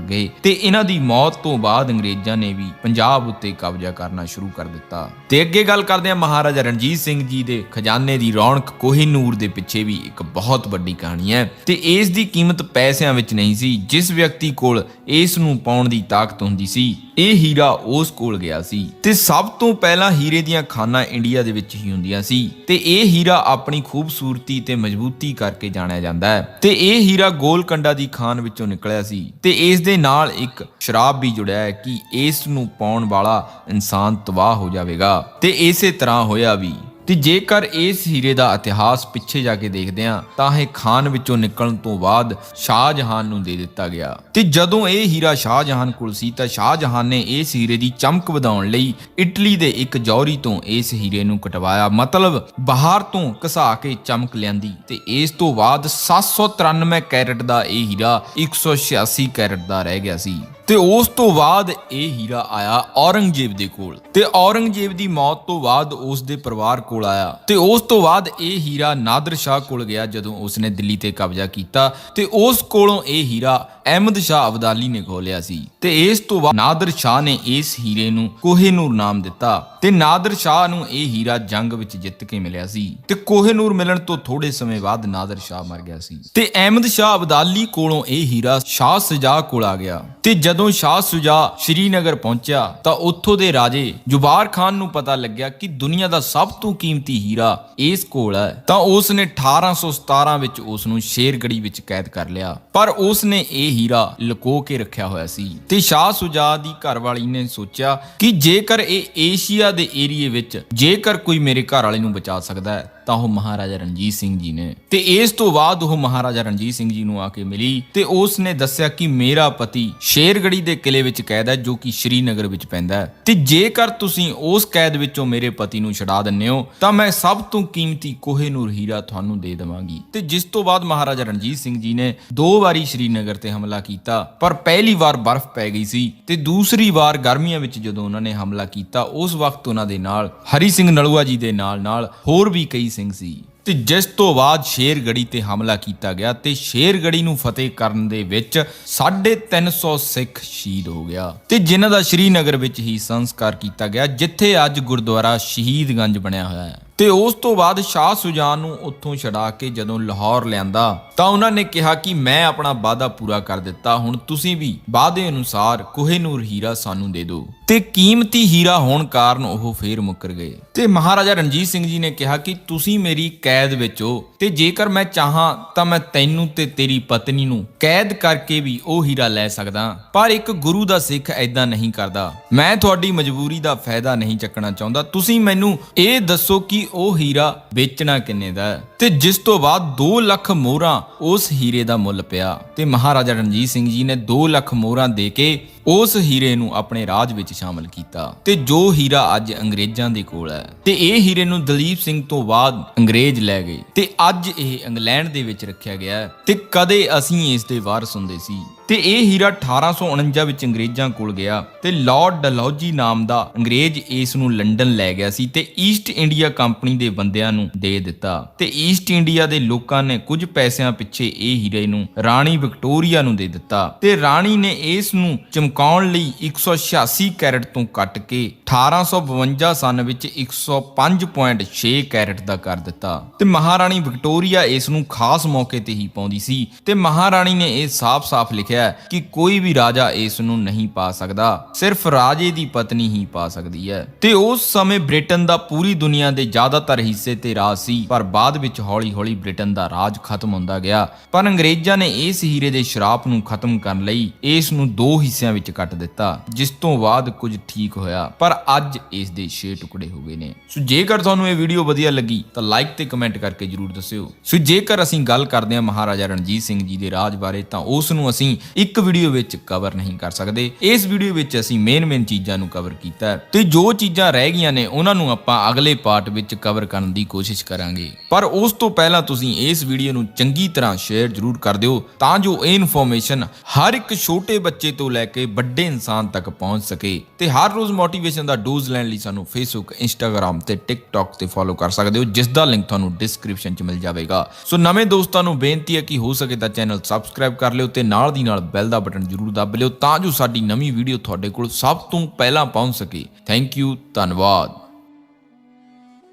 ਗਏ ਤੇ ਇਹਨਾਂ ਦੀ ਮੌਤ ਤੋਂ ਬਾਅਦ ਅੰਗਰੇਜ਼ਾਂ ਨੇ ਵੀ ਪੰਜਾਬ ਉੱਤੇ ਕਬਜ਼ਾ ਕਰਨਾ ਸ਼ੁਰੂ ਕਰ ਦਿੱਤਾ। ਤੇ ਅੱਗੇ ਗੱਲ ਕਰਦੇ ਹਾਂ ਮਹਾਰਾਜਾ ਰਣਜੀਤ ਸਿੰਘ ਜੀ ਦੇ ਖਜ਼ਾਨੇ ਦੀ ਰੌਣਕ ਕੋਹਿਨੂਰ ਦੇ ਪਿੱਛੇ ਵੀ ਇੱਕ ਬਹੁਤ ਵੱਡੀ ਕਹਾਣੀ ਹੈ ਤੇ ਇਸ ਦੀ ਕੀਮਤ ਪੈਸਿਆਂ ਵਿੱਚ ਨਹੀਂ ਸੀ, ਜਿਸ ਵਿਅਕਤੀ ਕੋਲ ਇਸ ਨੂੰ ਪਾਉਣ ਦੀ ਤਾਕਤ ਹੁੰਦੀ ਸੀ। ਇਹ ਹੀਰਾ ਉਸ ਕੋਲ ਗਿਆ ਸੀ ਤੇ ਸਭ ਤੋਂ ਪਹਿਲਾਂ ਹੀਰੇ ਦੀਆਂ ਖਾਨਾਂ ਇੰਡੀਆ ਦੇ ਵਿੱਚ ਹੀ ਹੁੰਦੀਆਂ ਸੀ ਤੇ ਇਹ ਹੀਰਾ ਆਪਣੀ ਖੂਬਸੂਰਤੀ ਤੇ ਮਜ਼ਬੂਤੀ ਕਰਕੇ ਜਾਣਿਆ ਜਾਂਦਾ ਹੈ। ਤੇ ਇਹ ਹੀਰਾ ਗੋਲਕੰਡਾ ਦੀ ਖਾਨ ਵਿੱਚੋਂ ਨਿਕਲਿਆ ਸੀ ਤੇ ਇਸ ਦੇ ਨਾਲ ਇੱਕ ਸ਼ਰਾਬ ਵੀ ਜੁੜਿਆ ਹੈ ਕਿ ਇਸ ਨੂੰ ਪਾਉਣ ਵਾਲਾ ਇਨਸਾਨ ਤਬਾਹ ਹੋ ਜਾਵੇਗਾ ਤੇ ਇਸੇ ਤਰ੍ਹਾਂ ਹੋਇਆ ਵੀ। ਤੇ ਜੇਕਰ ਇਸ ਹੀਰੇ ਦਾ ਇਤਿਹਾਸ ਪਿੱਛੇ ਜਾ ਕੇ ਦੇਖਦੇ ਹਾਂ, ਤਾਂ ਇਹ ਖਾਨ ਵਿੱਚੋਂ ਨਿਕਲਣ ਤੋਂ ਬਾਅਦ ਸ਼ਾਹਜਹਾਨ ਨੂੰ ਦੇ ਦਿੱਤਾ ਗਿਆ। ਤੇ ਜਦੋਂ ਇਹ ਹੀਰਾ ਸ਼ਾਹਜਹਾਨ ਕੋਲ ਸੀ, ਤਾਂ ਸ਼ਾਹਜਹਾਨ ਨੇ ਇਸ ਹੀਰੇ ਦੀ ਚਮਕ ਵਧਾਉਣ ਲਈ ਇਟਲੀ ਦੇ ਇੱਕ ਜੌਹਰੀ ਤੋਂ ਇਸ ਹੀਰੇ ਨੂੰ ਕਟਵਾਇਆ। ਮਤਲਬ ਬਾਹਰ ਤੋਂ ਘਸਾ ਕੇ ਚਮਕ ਲਿਆਂਦੀ। ਤੇ ਇਸ ਤੋਂ ਬਾਅਦ 793 ਕੈਰਟ ਦਾ ਇਹ ਹੀਰਾ 186 ਕੈਰਟ ਦਾ ਰਹਿ ਗਿਆ ਸੀ। ਤੇ ਉਸ ਤੋਂ ਬਾਅਦ ਇਹ ਹੀਰਾ ਆਇਆ ਔਰੰਗਜ਼ੇਬ ਦੇ ਕੋਲ। ਤੇ ਔਰੰਗਜ਼ੇਬ ਦੀ ਮੌਤ ਤੋਂ ਬਾਅਦ ਉਸ ਦੇ ਪਰਿਵਾਰ ਕੋਲ ਆਇਆ। ਤੇ ਉਸ ਤੋਂ ਬਾਅਦ ਇਹ ਹੀਰਾ ਨਾਦਰ ਸ਼ਾਹ ਕੋਲ ਗਿਆ ਜਦੋਂ ਉਸਨੇ ਦਿੱਲੀ ਤੇ ਕਬਜ਼ਾ ਕੀਤਾ। ਤੇ ਉਸ ਕੋਲੋਂ ਇਹ ਹੀਰਾ ਅਹਿਮਦ ਸ਼ਾਹ ਅਬਦਾਲੀ ਨੇ ਖੋਲਿਆ ਸੀ ਤੇ ਇਸ ਤੋਂ ਬਾਅਦ ਨਾਦਰ ਸ਼ਾਹ ਨੇ ਇਸ ਹੀਰੇ ਨੂੰ ਕੋਹੇਨੂਰ ਨਾਮ ਦਿੱਤਾ ਤੇ ਨਾਦਰ ਸ਼ਾਹ ਨੂੰ ਇਹ ਹੀਰਾ ਜੰਗ ਵਿੱਚ ਜਿੱਤ ਕੇ ਮਿਲਿਆ ਸੀ ਤੇ ਕੋਹੇਨੂਰ ਮਿਲਣ ਤੋਂ ਥੋੜੇ ਸਮੇਂ ਬਾਅਦ ਨਾਦਰ ਸ਼ਾਹ ਮਰ ਗਿਆ ਸੀ। ਤੇ ਅਹਿਮਦ ਸ਼ਾਹ ਅਬਦਾਲੀ ਕੋਲੋਂ ਇਹ ਹੀਰਾ ਸ਼ਾਹ ਸੁਜਾ ਕੋਲ ਆ ਗਿਆ। ਤੇ ਜਦੋਂ ਸ਼ਾਹ ਸੁਜਾ ਸ਼੍ਰੀਨਗਰ ਪਹੁੰਚਿਆ ਤਾਂ ਉੱਥੋਂ ਦੇ ਰਾਜੇ ਜੁਬਾਰ ਖਾਨ ਨੂੰ ਪਤਾ ਲੱਗਿਆ ਕਿ ਦੁਨੀਆ ਦਾ ਸਭ ਤੋਂ ਕੀਮਤੀ ਹੀਰਾ ਇਸ ਕੋਲ ਹੈ। ਤਾਂ ਉਸ ਨੇ 1817 ਵਿੱਚ ਉਸ ਨੂੰ ਸ਼ੇਰਗੜੀ ਵਿੱਚ ਕੈਦ ਕਰ ਲਿਆ। ਪਰ ਉਸ ਨੇ ਇਹ ਹੀਰਾ ਲੁਕੋ ਕੇ ਰੱਖਿਆ ਹੋਇਆ ਸੀ। ਤੇ ਸ਼ਾਹ ਸੁਜਾ ਦੀ ਘਰਵਾਲੀ ਨੇ ਸੋਚਿਆ ਕਿ ਜੇਕਰ ਇਹ ਏਸ਼ੀਆ ਦੇ ਏਰੀਏ ਵਿੱਚ, ਜੇਕਰ ਕੋਈ ਮੇਰੇ ਘਰ ਵਾਲੇ ਨੂੰ ਬਚਾ ਸਕਦਾ ਹੈ ਤਾਂ ਉਹ ਮਹਾਰਾਜਾ ਰਣਜੀਤ ਸਿੰਘ ਜੀ ਨੇ। ਤੇ ਇਸ ਤੋਂ ਬਾਅਦ ਉਹ ਮਹਾਰਾਜਾ ਰਣਜੀਤ ਸਿੰਘ ਜੀ ਨੂੰ ਆ ਕੇ ਮਿਲੀ ਤੇ ਉਸ ਨੇ ਦੱਸਿਆ ਕਿ ਮੇਰਾ ਪਤੀ ਸ਼ੇਰਗੜੀ ਦੇ ਕਿਲੇ ਵਿੱਚ ਕੈਦ ਹੈ, ਜੋ ਕਿ ਸ਼੍ਰੀਨਗਰ ਵਿੱਚ ਪੈਂਦਾ ਹੈ। ਤੇ ਜੇਕਰ ਤੁਸੀਂ ਉਸ ਕੈਦ ਵਿੱਚੋਂ ਮੇਰੇ ਪਤੀ ਨੂੰ ਛਡਾ ਦਿੰਦੇ ਹੋ, ਤਾਂ ਮੈਂ ਸਭ ਤੋਂ ਕੀਮਤੀ ਕੋਹੇਨੂਰ ਹੀਰਾ ਤੁਹਾਨੂੰ ਦੇ ਦੇਵਾਂਗੀ। ਤੇ ਜਿਸ ਤੋਂ ਬਾਅਦ ਮਹਾਰਾਜਾ ਰਣਜੀਤ ਸਿੰਘ ਜੀ ਨੇ ਦੋ ਵਾਰੀ ਸ਼੍ਰੀਨਗਰ ਤੇ ਹਮਲਾ ਕੀਤਾ, ਪਰ ਪਹਿਲੀ ਵਾਰ ਬਰਫ਼ ਪੈ ਗਈ ਸੀ ਤੇ ਦੂਸਰੀ ਵਾਰ ਗਰਮੀਆਂ ਵਿੱਚ ਜਦੋਂ ਉਹਨਾਂ ਨੇ ਹਮਲਾ ਕੀਤਾ, ਉਸ ਵਕਤ ਉਹਨਾਂ ਦੇ ਨਾਲ ਹਰੀ ਸਿੰਘ ਨਲੂਆ ਜੀ ਦੇ ਨਾਲ ਨਾਲ ਹੋਰ ਵੀ ਕਈ ਸਿੰਘ ਸੀ। ਤੇ ਜਿਸ ਤੋਂ ਬਾਅਦ ਸ਼ੇਰਗੜੀ ਤੇ ਹਮਲਾ ਕੀਤਾ ਗਿਆ ਤੇ ਸ਼ੇਰਗੜੀ ਨੂੰ ਫਤਿਹ ਕਰਨ ਦੇ ਵਿੱਚ 350 ਸਿੱਖ ਸ਼ਹੀਦ ਹੋ ਗਿਆ। ਤੇ ਜਿਨ੍ਹਾਂ ਦਾ ਸ਼੍ਰੀਨਗਰ ਵਿੱਚ ਹੀ ਸੰਸਕਾਰ ਕੀਤਾ ਗਿਆ, ਜਿੱਥੇ ਅੱਜ ਗੁਰਦੁਆਰਾ ਸ਼ਹੀਦਗੰਜ ਬਣਿਆ ਹੋਇਆ ਹੈ। ਤੇ ਉਸ ਤੋਂ ਬਾਅਦ ਸ਼ਾਹ ਸੁਜਾਨ ਨੂੰ ਉੱਥੋਂ ਛਡਾ ਕੇ ਜਦੋਂ ਲਾਹੌਰ ਲਿਆਂਦਾ, ਤਾਂ ਉਹਨਾਂ ਨੇ ਕਿਹਾ ਕਿ ਮੈਂ ਆਪਣਾ ਵਾਅਦਾ ਪੂਰਾ ਕਰ ਦਿੱਤਾ, ਹੁਣ ਤੁਸੀਂ ਵੀ ਵਾਅਦੇ ਅਨੁਸਾਰ ਕੋਹੇਨੂਰ ਹੀਰਾ ਸਾਨੂੰ ਦੇ ਦਿਓ। ਤੇ ਕੀਮਤੀ ਹੀਰਾ ਹੋਣ ਕਾਰਨ ਉਹ ਫੇਰ ਮੁੱਕਰ ਗਏ। ਤੇ ਮਹਾਰਾਜਾ ਰਣਜੀਤ ਸਿੰਘ ਜੀ ਨੇ ਕਿਹਾ ਕਿ ਤੁਸੀਂ ਮੇਰੀ ਕੈਦ ਵਿੱਚੋਂ ਤੇ ਜੇਕਰ ਮੈਂ ਚਾਹਾਂ ਤਾਂ ਮੈਂ ਤੈਨੂੰ ਤੇ ਤੇਰੀ ਪਤਨੀ ਨੂੰ ਕੈਦ ਕਰਕੇ ਵੀ ਉਹ ਹੀਰਾ ਲੈ ਸਕਦਾ। ਪਰ ਇੱਕ ਗੁਰੂ ਦਾ ਸਿੱਖ ਐਦਾਂ ਨਹੀਂ ਕਰਦਾ। ਮੈਂ ਤੁਹਾਡੀ ਮਜਬੂਰੀ ਦਾ ਫਾਇਦਾ ਨਹੀਂ ਚੱਕਣਾ ਚਾਹੁੰਦਾ। ਤੁਸੀਂ ਮੈਨੂੰ ਇਹ ਦੱਸੋ ਕਿ ਉਹ ਹੀਰਾ ਵੇਚਣਾ ਕਿੰਨੇ ਦਾ ਤੇ ਜਿਸ ਤੋਂ ਬਾਅਦ 2 ਲੱਖ ਮੋਹਰਾਂ ਉਸ ਹੀਰੇ ਦਾ ਮੁੱਲ ਪਿਆ। ਤੇ ਮਹਾਰਾਜਾ ਰਣਜੀਤ ਸਿੰਘ ਜੀ ਨੇ 2 ਲੱਖ ਮੋਹਰਾਂ ਦੇ ਕੇ ਉਸ ਹੀਰੇ ਨੂੰ ਆਪਣੇ ਰਾਜ ਵਿੱਚ ਸ਼ਾਮਲ ਕੀਤਾ। ਤੇ ਜੋ ਹੀਰਾ ਅੱਜ ਅੰਗਰੇਜ਼ਾਂ ਦੇ ਕੋਲ ਹੈ। ਤੇ ਇਹ ਹੀਰੇ ਨੂੰ ਦਲੀਪ ਸਿੰਘ ਤੋਂ ਬਾਅਦ ਅੰਗਰੇਜ਼ ਲੈ ਗਏ। ਤੇ ਅੱਜ ਇਹ ਇੰਗਲੈਂਡ ਦੇ ਵਿੱਚ ਰੱਖਿਆ ਗਿਆ ਤੇ ਕਦੇ ਅਸੀਂ ਇਸ ਦੇ ਵਾਰਸ ਹੁੰਦੇ ਸੀ। ਤੇ ਇਹ ਹੀਰਾ 1849 ਵਿੱਚ ਅੰਗਰੇਜ਼ਾਂ ਕੋਲ ਗਿਆ ਤੇ ਲਾਰਡ ਡਲਹੌਜੀ ਨਾਮ ਦਾ ਅੰਗਰੇਜ਼ ਇਸ ਨੂੰ ਲੰਡਨ ਲੈ ਗਿਆ ਸੀ ਤੇ ਈਸਟ ਇੰਡੀਆ ਕੰਪਨੀ ਦੇ ਬੰਦਿਆਂ ਨੂੰ ਦੇ ਦਿੱਤਾ ਤੇ ਈਸਟ ਇੰਡੀਆ ਦੇ ਲੋਕਾਂ ਨੇ ਕੁਝ ਪੈਸਿਆਂ ਪਿੱਛੇ ਇਹ ਹੀਰੇ ਨੂੰ ਰਾਣੀ ਵਿਕਟੋਰੀਆ ਨੂੰ ਦੇ ਦਿੱਤਾ ਤੇ ਰਾਣੀ ਨੇ ਇਸ ਨੂੰ ਚਮਕਾਉਣ ਲਈ 186 ਕੈਰਟ ਤੋਂ ਕੱਟ ਕੇ 1852 ਸਨ ਵਿੱਚ 105.6 ਕੈਰਟ ਦਾ ਕਰ ਦਿੱਤਾ ਤੇ ਮਹਾਰਾਣੀ ਵਿਕਟੋਰੀਆ ਇਸ ਨੂੰ ਖਾਸ ਮੌਕੇ ਤੇ ਹੀ ਪਾਉਂਦੀ ਸੀ ਤੇ ਮਹਾਰਾਣੀ ਨੇ ਇਹ ਸਾਫ਼-ਸਾਫ਼ ਲਿਖਿਆ ਲਿਖਿਆ ਕਿ ਕੋਈ ਵੀ ਰਾਜਾ ਇਸ ਨੂੰ ਨਹੀਂ ਪਾ ਸਕਦਾ। ਸਿਰਫ ਰਾਜੇ ਦੀ ਪਤਨੀ ਹੀ ਪਾ ਸਕਦੀ ਹੈ। ਤੇ ਉਸ ਸਮੇਂ ਬ੍ਰਿਟਨ ਦਾ ਪੂਰੀ ਦੁਨੀਆ ਦੇ ਜ਼ਿਆਦਾਤਰ ਹਿੱਸੇ ਤੇ ਰਾਜ ਸੀ, ਪਰ ਬਾਅਦ ਵਿੱਚ ਹੌਲੀ-ਹੌਲੀ ਬ੍ਰਿਟਨ ਦਾ ਰਾਜ ਖਤਮ ਹੁੰਦਾ ਗਿਆ। ਪਰ ਅੰਗਰੇਜ਼ਾਂ ਨੇ ਇਸ ਹੀਰੇ ਦੇ ਸ਼ਰਾਪ ਨੂੰ ਖਤਮ ਕਰਨ ਲਈ ਇਸ ਨੂੰ ਦੋ ਹਿੱਸਿਆਂ ਵਿੱਚ ਕੱਟ ਦਿੱਤਾ, ਜਿਸ ਤੋਂ ਬਾਅਦ ਕੁਝ ਠੀਕ ਹੋਇਆ। ਪਰ ਅੱਜ ਇਸ ਦੇ 6 ਟੁਕੜੇ ਹੋ ਗਏ ਨੇ। ਸੋ ਜੇਕਰ ਤੁਹਾਨੂੰ ਇਹ ਵੀਡੀਓ ਵਧੀਆ ਲੱਗੀ, ਤਾਂ ਲਾਈਕ ਤੇ ਕਮੈਂਟ ਕਰਕੇ ਜਰੂਰ ਦੱਸਿਓ। ਸੋ ਜੇਕਰ ਅਸੀਂ ਗੱਲ ਕਰਦੇ ਹਾਂ ਮਹਾਰਾਜਾ ਰਣਜੀਤ ਸਿੰਘ ਜੀ ਦੇ ਰਾਜ ਬਾਰੇ, ਤਾਂ ਉਸ ਨੂੰ ਅਸੀਂ ਇੱਕ ਵੀਡੀਓ ਵਿੱਚ ਕਵਰ ਨਹੀਂ ਕਰ ਸਕਦੇ। ਇਸ ਵੀਡੀਓ ਵਿੱਚ ਅਸੀਂ ਮੇਨ ਮੇਨ ਚੀਜ਼ਾਂ ਨੂੰ ਕਵਰ ਕੀਤਾ ਹੈ ਤੇ ਜੋ ਚੀਜ਼ਾਂ ਰਹਿ ਗਈਆਂ ਨੇ, ਉਹਨਾਂ ਨੂੰ ਆਪਾਂ ਅਗਲੇ ਪਾਰਟ ਵਿੱਚ ਕਵਰ ਕਰਨ ਦੀ ਕੋਸ਼ਿਸ਼ ਕਰਾਂਗੇ। ਪਰ ਉਸ ਤੋਂ ਪਹਿਲਾਂ ਤੁਸੀਂ ਇਸ ਵੀਡੀਓ ਨੂੰ ਚੰਗੀ ਤਰ੍ਹਾਂ ਸ਼ੇਅਰ ਜਰੂਰ ਕਰ ਦਿਓ ਤਾਂ ਜੋ ਇਹ ਇਨਫੋਰਮੇਸ਼ਨ ਹਰ ਇੱਕ ਛੋਟੇ ਬੱਚੇ ਤੋਂ ਲੈ ਕੇ ਵੱਡੇ ਇਨਸਾਨ ਤੱਕ ਪਹੁੰਚ ਸਕੇ ਤੇ ਹਰ ਰੋਜ਼ ਮੋਟੀਵੇਸ਼ਨ ਦਾ ਡੋਜ਼ ਲੈਣ ਲਈ ਸਾਨੂੰ ਫੇਸਬੁੱਕ ਇੰਸਟਾਗ੍ਰam ਤੇ ਟਿਕਟੌਕ ਤੇ ਫੋਲੋ ਕਰ ਸਕਦੇ ਹੋ, ਜਿਸ ਦਾ ਲਿੰਕ ਤੁਹਾਨੂੰ ਡਿਸਕ੍ਰਿਪਸ਼ਨ 'ਚ ਮਿਲ ਜਾਵੇਗਾ। ਸੋ ਨਵੇਂ ਦੋਸਤਾਂ ਨੂੰ ਬੇਨਤੀ ਹੈ ਕਿ ਹੋ ਸਕੇ ਤਾਂ ਚੈਨਲ ਸਬਸਕ੍ਰਾਈਬ ਕਰ ਲਿਓ ਤੇ ਨਾਲ ਦੀ ਨਾਲ ਬੈਲ ਦਾ ਬਟਨ ਜਰੂਰ ਦੱਬ ਲਿਓ ਤਾਂ ਜੋ ਸਾਡੀ ਨਵੀਂ ਵੀਡੀਓ ਤੁਹਾਡੇ ਕੋਲ ਸਭ ਤੋਂ ਪਹਿਲਾਂ ਪਹੁੰਚ ਸਕੇ। ਥੈਂਕ ਯੂ ਧੰਨਵਾਦ।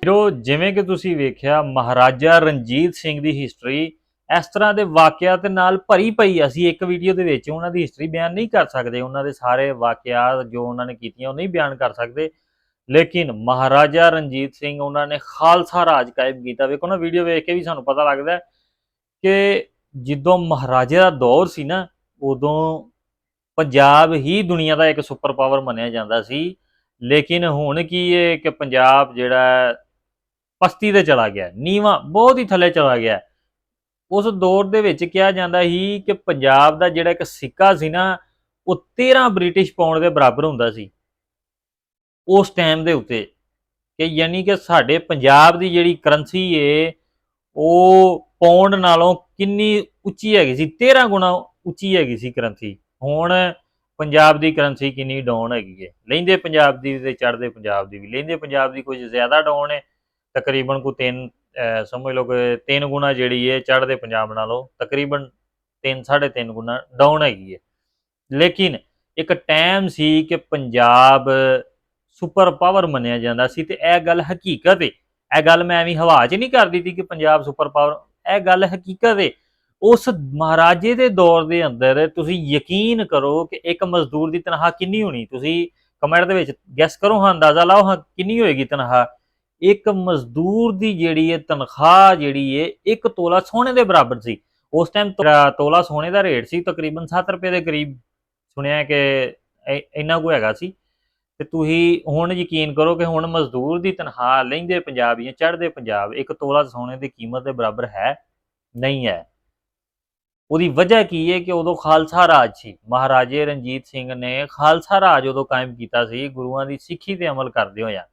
ਵੀਰੋ, ਜਿਵੇਂ ਕਿ ਤੁਸੀਂ ਵੇਖਿਆ, ਮਹਾਰਾਜਾ ਰਣਜੀਤ ਸਿੰਘ ਦੀ ਹਿਸਟਰੀ ਇਸ ਤਰ੍ਹਾਂ ਦੇ ਵਾਕਿਆ ਤੇ ਨਾਲ ਭਰੀ ਪਈ ਅਸੀਂ ਇੱਕ ਵੀਡੀਓ ਦੇ ਵਿੱਚ ਉਹਨਾਂ ਦੀ ਹਿਸਟਰੀ ਬਿਆਨ ਨਹੀਂ ਕਰ ਸਕਦੇ। ਉਹਨਾਂ ਦੇ ਸਾਰੇ ਵਾਕਿਆਤ ਜੋ ਉਹਨਾਂ ਨੇ ਕੀਤੀਆਂ, ਉਹ ਨਹੀਂ ਬਿਆਨ ਕਰ ਸਕਦੇ। ਲੇਕਿਨ ਮਹਾਰਾਜਾ ਰਣਜੀਤ ਸਿੰਘ, ਉਹਨਾਂ ਨੇ ਖਾਲਸਾ ਰਾਜ ਕਾਇਮ ਕੀਤਾ। ਵੇਖੋ ਨਾ, ਵੀਡੀਓ ਵੇਖ ਕੇ ਵੀ ਸਾਨੂੰ ਪਤਾ ਲੱਗਦਾ ਕਿ ਜਦੋਂ ਮਹਾਰਾਜੇ ਦਾ ਦੌਰ ਸੀ ਨਾ ਉਦੋਂ ਪੰਜਾਬ ਹੀ ਦੁਨੀਆ ਦਾ ਇੱਕ ਸੁਪਰ ਪਾਵਰ ਮੰਨਿਆ ਜਾਂਦਾ ਸੀ। ਲੇਕਿਨ ਹੁਣ ਕੀ ਹੈ ਕਿ ਪੰਜਾਬ ਜਿਹੜਾ ਪਸਤੀ ਤੇ ਚਲਾ ਗਿਆ, ਨੀਵਾ ਬਹੁਤ ਹੀ ਥੱਲੇ ਚਲਾ ਗਿਆ। ਉਸ ਦੌਰ ਦੇ ਵਿੱਚ ਕਿਹਾ ਜਾਂਦਾ ਸੀ ਕਿ ਪੰਜਾਬ ਦਾ ਜਿਹੜਾ ਇੱਕ ਸਿੱਕਾ ਸੀ ਨਾ, ਉਹ 13 ਬ੍ਰਿਟਿਸ਼ ਪਾਉਂਡ ਦੇ ਬਰਾਬਰ ਹੁੰਦਾ ਸੀ। ਉਸ ਟਾਈਮ ਦੇ ਉੱਤੇ ਕਿ ਯਾਨੀ ਕਿ ਸਾਡੇ ਪੰਜਾਬ ਦੀ ਜਿਹੜੀ ਕਰੰਸੀ ਏ, ਉਹ ਪਾਉਂਡ ਨਾਲੋਂ ਕਿੰਨੀ ਉੱਚੀ ਹੈਗੀ ਸੀ 13 ਗੁਣਾ ਉੱਚੀ ਹੈਗੀ ਸੀ ਕਰੰਸੀ ਹੁਣ ਪੰਜਾਬ ਦੀ ਕਰੰਸੀ ਕਿੰਨੀ ਡਾਊਨ ਹੈਗੀ ਹੈ। ਲੈਂਦੇ ਪੰਜਾਬ ਦੀ ਤੇ ਚੜ੍ਹਦੇ ਪੰਜਾਬ ਦੀ ਵੀ। ਲੈਂਦੇ ਪੰਜਾਬ ਦੀ ਕੁਝ ਜ਼ਿਆਦਾ ਡਾਊਨ ਹੈ, ਤਕਰੀਬਨ ਕੋ ਤਿੰਨ ਸਮਝ ਲਓ ਕਿ ਤਿੰਨ ਗੁਣਾ ਜਿਹੜੀ ਹੈ, ਚੜ੍ਹਦੇ ਪੰਜਾਬ ਨਾਲੋਂ ਤਕਰੀਬਨ 3 3.5 ਗੁਣਾ ਡਾਊਨ ਹੈਗੀ ਹੈ। ਲੇਕਿਨ ਇੱਕ ਟਾਈਮ ਸੀ ਕਿ ਪੰਜਾਬ ਸੁਪਰ ਪਾਵਰ ਮੰਨਿਆ ਜਾਂਦਾ ਸੀ ਤੇ ਇਹ ਗੱਲ ਹਕੀਕਤ ਹੈ ਇਹ ਗੱਲ ਮੈਂ ਐਵੇਂ ਹਵਾ 'ਚ ਨਹੀਂ ਕਰ ਦਿੱਤੀ ਕਿ ਪੰਜਾਬ ਸੁਪਰ ਪਾਵਰ, ਇਹ ਗੱਲ ਹਕੀਕਤ ਹੈ ਉਸ ਮਹਾਰਾਜੇ ਦੇ ਦੌਰ ਦੇ ਅੰਦਰ ਤੁਸੀਂ ਯਕੀਨ ਕਰੋ ਕਿ ਇੱਕ ਮਜ਼ਦੂਰ ਦੀ ਤਨਖਾਹ ਕਿੰਨੀ ਹੋਣੀ? ਤੁਸੀਂ ਕਮੈਂਟ ਦੇ ਵਿੱਚ ਗੈਸ ਕਰੋ, ਹਾਂ, ਅੰਦਾਜ਼ਾ ਲਾਓ, ਹਾਂ, ਕਿੰਨੀ ਹੋਏਗੀ ਤਨਖਾਹ? ਇੱਕ ਮਜ਼ਦੂਰ ਦੀ ਜਿਹੜੀ ਹੈ ਤਨਖਾਹ ਜਿਹੜੀ ਹੈ ਇੱਕ ਤੋਲਾ ਸੋਨੇ ਦੇ ਬਰਾਬਰ ਸੀ। ਉਸ ਟਾਈਮ ਤੋਲਾ ਸੋਨੇ ਦਾ ਰੇਟ ਸੀ, ਤਕਰੀਬਨ 7 ਰੁਪਏ ਦੇ ਕਰੀਬ। ਸੁਣਿਆ ਕਿ ਇ- ਇੰਨਾ ਕੁ ਹੈਗਾ ਸੀ। ਤੇ ਤੁਸੀਂ ਹੁਣ ਯਕੀਨ ਕਰੋ ਕਿ ਹੁਣ ਮਜ਼ਦੂਰ ਦੀ ਤਨਖਾਹ ਲੈਂਦੇ ਪੰਜਾਬ ਜਾਂ ਚੜ੍ਹਦੇ ਪੰਜਾਬ, ਇੱਕ ਤੋਲਾ ਸੋਨੇ ਦੀ ਕੀਮਤ ਦੇ ਬਰਾਬਰ ਹੈ, ਨਹੀਂ ਹੈ। ਉਹਦੀ ਵਜ੍ਹਾ ਕੀ ਹੈ ਕਿ ਉਦੋਂ ਖਾਲਸਾ ਰਾਜ ਸੀ। ਮਹਾਰਾਜੇ ਰਣਜੀਤ ਸਿੰਘ ਨੇ ਖਾਲਸਾ ਰਾਜ ਉਦੋਂ ਕਾਇਮ ਕੀਤਾ ਸੀ, ਗੁਰੂਆਂ ਦੀ ਸਿੱਖੀ ਤੇ ਅਮਲ ਕਰਦੇ ਹੋਇਆ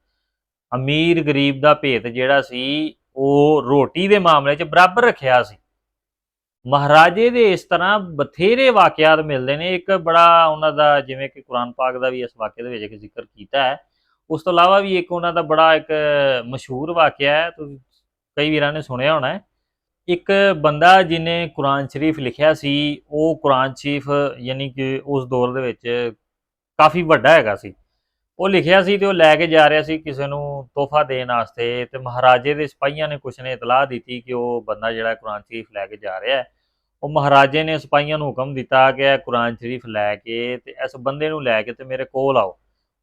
ਅਮੀਰ ਗਰੀਬ ਦਾ ਭੇਤ ਜਿਹੜਾ ਸੀ, ਉਹ ਰੋਟੀ ਦੇ ਮਾਮਲੇ 'ਚ ਬਰਾਬਰ ਰੱਖਿਆ ਸੀ। ਮਹਾਰਾਜੇ ਦੇ ਇਸ ਤਰ੍ਹਾਂ ਬਥੇਰੇ ਵਾਕਿਆਤ ਮਿਲਦੇ ਨੇ। ਇੱਕ ਬੜਾ ਉਹਨਾਂ ਦਾ, ਜਿਵੇਂ ਕਿ ਕੁਰਾਨ ਪਾਕ ਦਾ ਵੀ ਇਸ ਵਾਕਿਆ ਦੇ ਵਿੱਚ ਇੱਕ ਜ਼ਿਕਰ ਕੀਤਾ ਹੈ। ਉਸ ਤੋਂ ਇਲਾਵਾ ਵੀ ਇੱਕ ਉਹਨਾਂ ਦਾ ਬੜਾ ਇੱਕ ਮਸ਼ਹੂਰ ਵਾਕਿਆ ਹੈ। ਤੁਸੀਂ ਕਈ ਵੀਰਾਂ ਨੇ ਸੁਣਿਆ ਹੋਣਾ ਹੈ। ਇੱਕ ਬੰਦਾ ਜਿਹਨੇ ਕੁਰਾਨ ਸ਼ਰੀਫ ਲਿਖਿਆ ਸੀ, ਉਹ ਕੁਰਾਨ ਸ਼ਰੀਫ ਯਾਨੀ ਕਿ ਉਸ ਦੌਰ ਦੇ ਵਿੱਚ ਕਾਫੀ ਵੱਡਾ ਹੈਗਾ ਸੀ। ਉਹ ਲਿਖਿਆ ਸੀ ਤੇ ਉਹ ਲੈ ਕੇ ਜਾ ਰਿਹਾ ਸੀ ਕਿਸੇ ਨੂੰ ਤੋਹਫਾ ਦੇਣ ਵਾਸਤੇ ਤੇ ਮਹਾਰਾਜੇ ਦੇ ਸਿਪਾਹੀਆਂ ਨੇ ਕੁਛ ਨੇ ਇਤਲਾਹ ਦਿੱਤੀ ਕਿ ਉਹ ਬੰਦਾ ਜਿਹੜਾ ਕੁਰਾਨ ਸ਼ਰੀਫ ਲੈ ਕੇ ਜਾ ਰਿਹਾ ਹੈ। ਉਹ ਮਹਾਰਾਜੇ ਨੇ ਸਿਪਾਹੀਆਂ ਨੂੰ ਹੁਕਮ ਦਿੱਤਾ ਕਿ ਇਹ ਕੁਰਾਨ ਸ਼ਰੀਫ ਲੈ ਕੇ ਤੇ ਇਸ ਬੰਦੇ ਨੂੰ ਲੈ ਕੇ ਤੇ ਮੇਰੇ ਕੋਲ ਆਓ।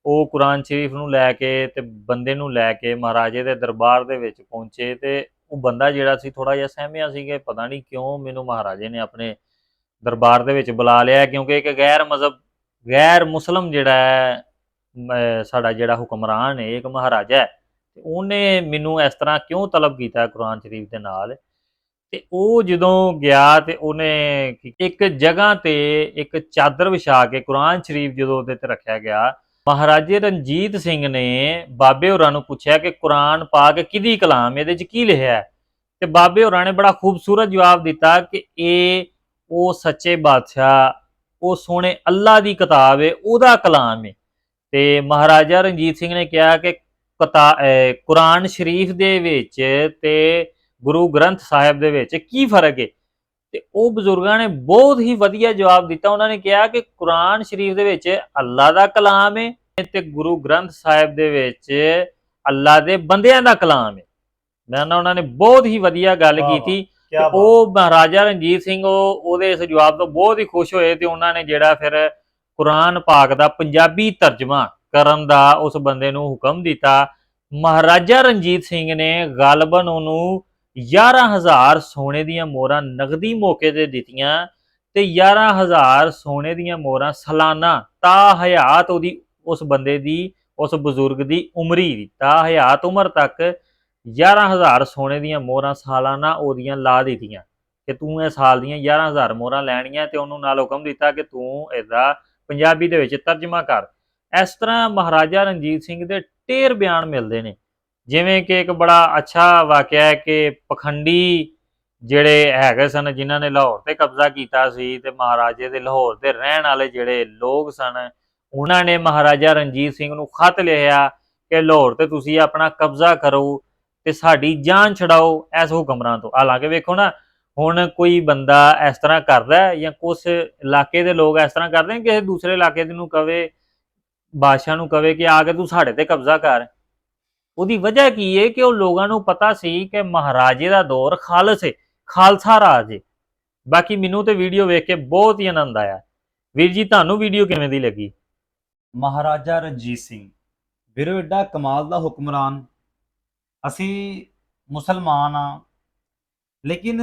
ਉਹ ਕੁਰਾਨ ਸ਼ਰੀਫ ਨੂੰ ਲੈ ਕੇ ਤੇ ਬੰਦੇ ਨੂੰ ਲੈ ਕੇ ਮਹਾਰਾਜੇ ਦੇ ਦਰਬਾਰ ਦੇ ਵਿੱਚ ਪਹੁੰਚੇ ਤੇ ਉਹ ਬੰਦਾ ਜਿਹੜਾ ਸੀ ਥੋੜਾ ਜਿਹਾ ਸਹਿਮਿਆ ਸੀ ਕਿ ਪਤਾ ਨਹੀਂ ਕਿਉਂ ਮੈਨੂੰ ਮਹਾਰਾਜੇ ਨੇ ਆਪਣੇ ਦਰਬਾਰ ਦੇ ਵਿੱਚ ਬੁਲਾ ਲਿਆ ਕਿਉਂਕਿ ਇੱਕ ਗੈਰ ਮਜ਼ਹਬ, ਗੈਰ ਮੁਸਲਮ ਜਿਹੜਾ ਹੈ ਸਾਡਾ ਜਿਹੜਾ ਹੁਕਮਰਾਨ ਹੈ, ਇੱਕ ਮਹਾਰਾਜਾ ਹੈ, ਤੇ ਉਹਨੇ ਮੈਨੂੰ ਇਸ ਤਰ੍ਹਾਂ ਕਿਉਂ ਤਲਬ ਕੀਤਾ ਕੁਰਾਨ ਸ਼ਰੀਫ ਦੇ ਨਾਲ? ਤੇ ਉਹ ਜਦੋਂ ਗਿਆ ਤੇ ਉਹਨੇ ਇੱਕ ਜਗ੍ਹਾ ਤੇ ਇੱਕ ਚਾਦਰ ਵਿਛਾ ਕੇ ਕੁਰਾਨ ਸ਼ਰੀਫ ਜਦੋਂ ਉਹਦੇ ਤੇ ਰੱਖਿਆ ਗਿਆ ਮਹਾਰਾਜੇ ਰਣਜੀਤ ਸਿੰਘ ਨੇ ਬਾਬੇ ਹੋਰਾਂ ਨੂੰ ਪੁੱਛਿਆ ਕਿ ਕੁਰਾਨ ਪਾਕ ਕਿਹਦੀ ਕਲਾਮ ਇਹਦੇ 'ਚ ਕੀ ਲਿਖਿਆ ਹੈ? ਤੇ ਬਾਬੇ ਹੋਰਾਂ ਨੇ ਬੜਾ ਖੂਬਸੂਰਤ ਜਵਾਬ ਦਿੱਤਾ ਕਿ ਇਹ ਉਹ ਸੱਚੇ ਬਾਦਸ਼ਾਹ, ਉਹ ਸੋਹਣੇ ਅੱਲਾ ਦੀ ਕਿਤਾਬ ਹੈ, ਉਹਦਾ ਕਲਾਮ ਹੈ। ਤੇ ਮਹਾਰਾਜਾ ਰਣਜੀਤ ਸਿੰਘ ਨੇ ਕਿਹਾ ਕਿ ਕਤਾ ਕੁਰਾਨ ਸ਼ਰੀਫ ਦੇ ਵਿੱਚ ਤੇ ਗੁਰੂ ਗ੍ਰੰਥ ਸਾਹਿਬ ਦੇ ਵਿੱਚ ਕੀ ਫ਼ਰਕ ਹੈ? ਤੇ ਉਹ ਬਜ਼ੁਰਗਾਂ ਨੇ ਬਹੁਤ ਹੀ ਵਧੀਆ ਜਵਾਬ ਦਿੱਤਾ। ਉਹਨਾਂ ਨੇ ਕਿਹਾ ਕਿ ਕੁਰਾਨ ਸ਼ਰੀਫ ਦੇ ਵਿੱਚ ਅੱਲਾ ਦਾ ਕਲਾਮ ਹੈ ਤੇ ਗੁਰੂ ਗ੍ਰੰਥ ਸਾਹਿਬ ਦੇ ਵਿੱਚ ਅੱਲਾ ਦੇ ਬੰਦਿਆਂ ਦਾ ਕਲਾਮ ਹੈ ਮੈਂ ਨਾ ਉਹਨਾਂ ਨੇ ਬਹੁਤ ਹੀ ਵਧੀਆ ਗੱਲ। ਕੀਤੀ ਉਹ ਮਹਾਰਾਜਾ ਰਣਜੀਤ ਸਿੰਘ ਉਹ ਉਹਦੇ ਇਸ ਜਵਾਬ ਤੋਂ ਬਹੁਤ ਹੀ ਖੁਸ਼ ਹੋਏ ਤੇ ਉਹਨਾਂ ਨੇ ਜਿਹੜਾ ਫਿਰ ਕੁਰਾਨ ਪਾਕ ਦਾ ਪੰਜਾਬੀ ਤਰਜਮਾ ਕਰਨ ਦਾ ਉਸ ਬੰਦੇ ਨੂੰ ਹੁਕਮ ਦਿੱਤਾ। ਮਹਾਰਾਜਾ ਰਣਜੀਤ ਸਿੰਘ ਨੇ ਗਾਲਬਨ ਉਹਨੂੰ 11000 ਸੋਨੇ ਦੀਆਂ ਮੋਹਰਾਂ ਨਗਦੀ ਮੌਕੇ ਤੇ ਦਿੱਤੀਆਂ ਤੇ 11000 ਸੋਨੇ ਦੀਆਂ ਮੋਹਰਾਂ ਸਾਲਾਨਾ ਤਾ ਹਯਾਤ ਉਹਦੀ, ਉਸ ਬੰਦੇ ਦੀ, ਉਸ ਬਜ਼ੁਰਗ ਦੀ ਉਮਰੀ ਦੀ ਤਾ ਹਯਾਤ ਉਮਰ ਤੱਕ 11000 ਸੋਨੇ ਦੀਆਂ ਮੋਹਰਾਂ ਸਾਲਾਨਾ ਉਹਦੀਆਂ ਲਾ ਦਿੱਤੀਆਂ ਕਿ ਤੂੰ ਇਹ ਸਾਲ ਦੀਆਂ 11000 ਮੋਹਰਾਂ ਲੈਣੀਆਂ ਤੇ ਉਹਨੂੰ ਨਾਲ ਹੁਕਮ ਦਿੱਤਾ ਕਿ ਤੂੰ ਇਹਦਾ ਪੰਜਾਬੀ ਦੇ ਵਿੱਚ ਤਰਜਮਾ ਕਰ। ਇਸ ਤਰ੍ਹਾਂ ਮਹਾਰਾਜਾ ਰਣਜੀਤ ਸਿੰਘ ਦੇ ਢੇਰ ਬਿਆਨ ਮਿਲਦੇ ਨੇ। ਜਿਵੇਂ ਕਿ ਇੱਕ ਬੜਾ ਅੱਛਾ ਵਾਕਿਆ ਹੈ ਕਿ ਪਖੰਡੀ ਜਿਹੜੇ ਹੈਗੇ ਸਨ, ਜਿਨ੍ਹਾਂ ਨੇ ਲਾਹੌਰ ਤੇ ਕਬਜ਼ਾ ਕੀਤਾ ਸੀ ਤੇ ਮਹਾਰਾਜੇ ਦੇ ਲਾਹੌਰ ਦੇ ਰਹਿਣ ਵਾਲੇ ਜਿਹੜੇ ਲੋਕ ਸਨ, ਉਹਨਾਂ ਨੇ ਮਹਾਰਾਜਾ ਰਣਜੀਤ ਸਿੰਘ ਨੂੰ ਖਤ ਲਿਖਿਆ ਕਿ ਲਾਹੌਰ ਤੇ ਤੁਸੀਂ ਆਪਣਾ ਕਬਜ਼ਾ ਕਰੋ ਤੇ ਸਾਡੀ ਜਾਨ ਛਡਾਓ ਐਸ ਹੁਕਮਰਾਂ ਤੋਂ। ਹਾਲਾਂਕਿ ਵੇਖੋ ਨਾ, ਹੁਣ ਕੋਈ ਬੰਦਾ ਇਸ ਤਰ੍ਹਾਂ ਕਰਦਾ ਜਾਂ ਕੁਝ ਇਲਾਕੇ ਦੇ ਲੋਕ ਇਸ ਤਰ੍ਹਾਂ ਕਰਦੇ ਨੇ, ਕਿਸੇ ਦੂਸਰੇ ਇਲਾਕੇ ਦੇ ਨੂੰ ਕਵੇ, ਬਾਦਸ਼ਾਹ ਨੂੰ ਕਵੇ ਕਿ ਆ ਕੇ ਤੂੰ ਸਾਡੇ ਤੇ ਕਬਜ਼ਾ ਕਰ। ਉਹਦੀ ਵਜ੍ਹਾ ਕੀ ਹੈ ਕਿ ਉਹ ਲੋਕਾਂ ਨੂੰ ਪਤਾ ਸੀ ਕਿ ਮਹਾਰਾਜੇ ਦਾ ਦੌਰ ਖਾਲਸ ਹੈ ਖਾਲਸਾ ਰਾਜ ਹੈ ਬਾਕੀ ਮੈਨੂੰ ਤੇ ਵੀਡੀਓ ਵੇਖ ਕੇ ਬਹੁਤ ਹੀ ਆਨੰਦ ਆਇਆ। ਵੀਰ ਜੀ, ਤੁਹਾਨੂੰ ਵੀਡੀਓ ਕਿਵੇਂ ਦੀ ਲੱਗੀ? ਮਹਾਰਾਜਾ ਰਣਜੀਤ ਸਿੰਘ, ਵੀਰੋ, ਏਡਾ ਕਮਾਲ ਦਾ ਹੁਕਮਰਾਨ। ਅਸੀਂ ਮੁਸਲਮਾਨ ਆ, ਲੇਕਿਨ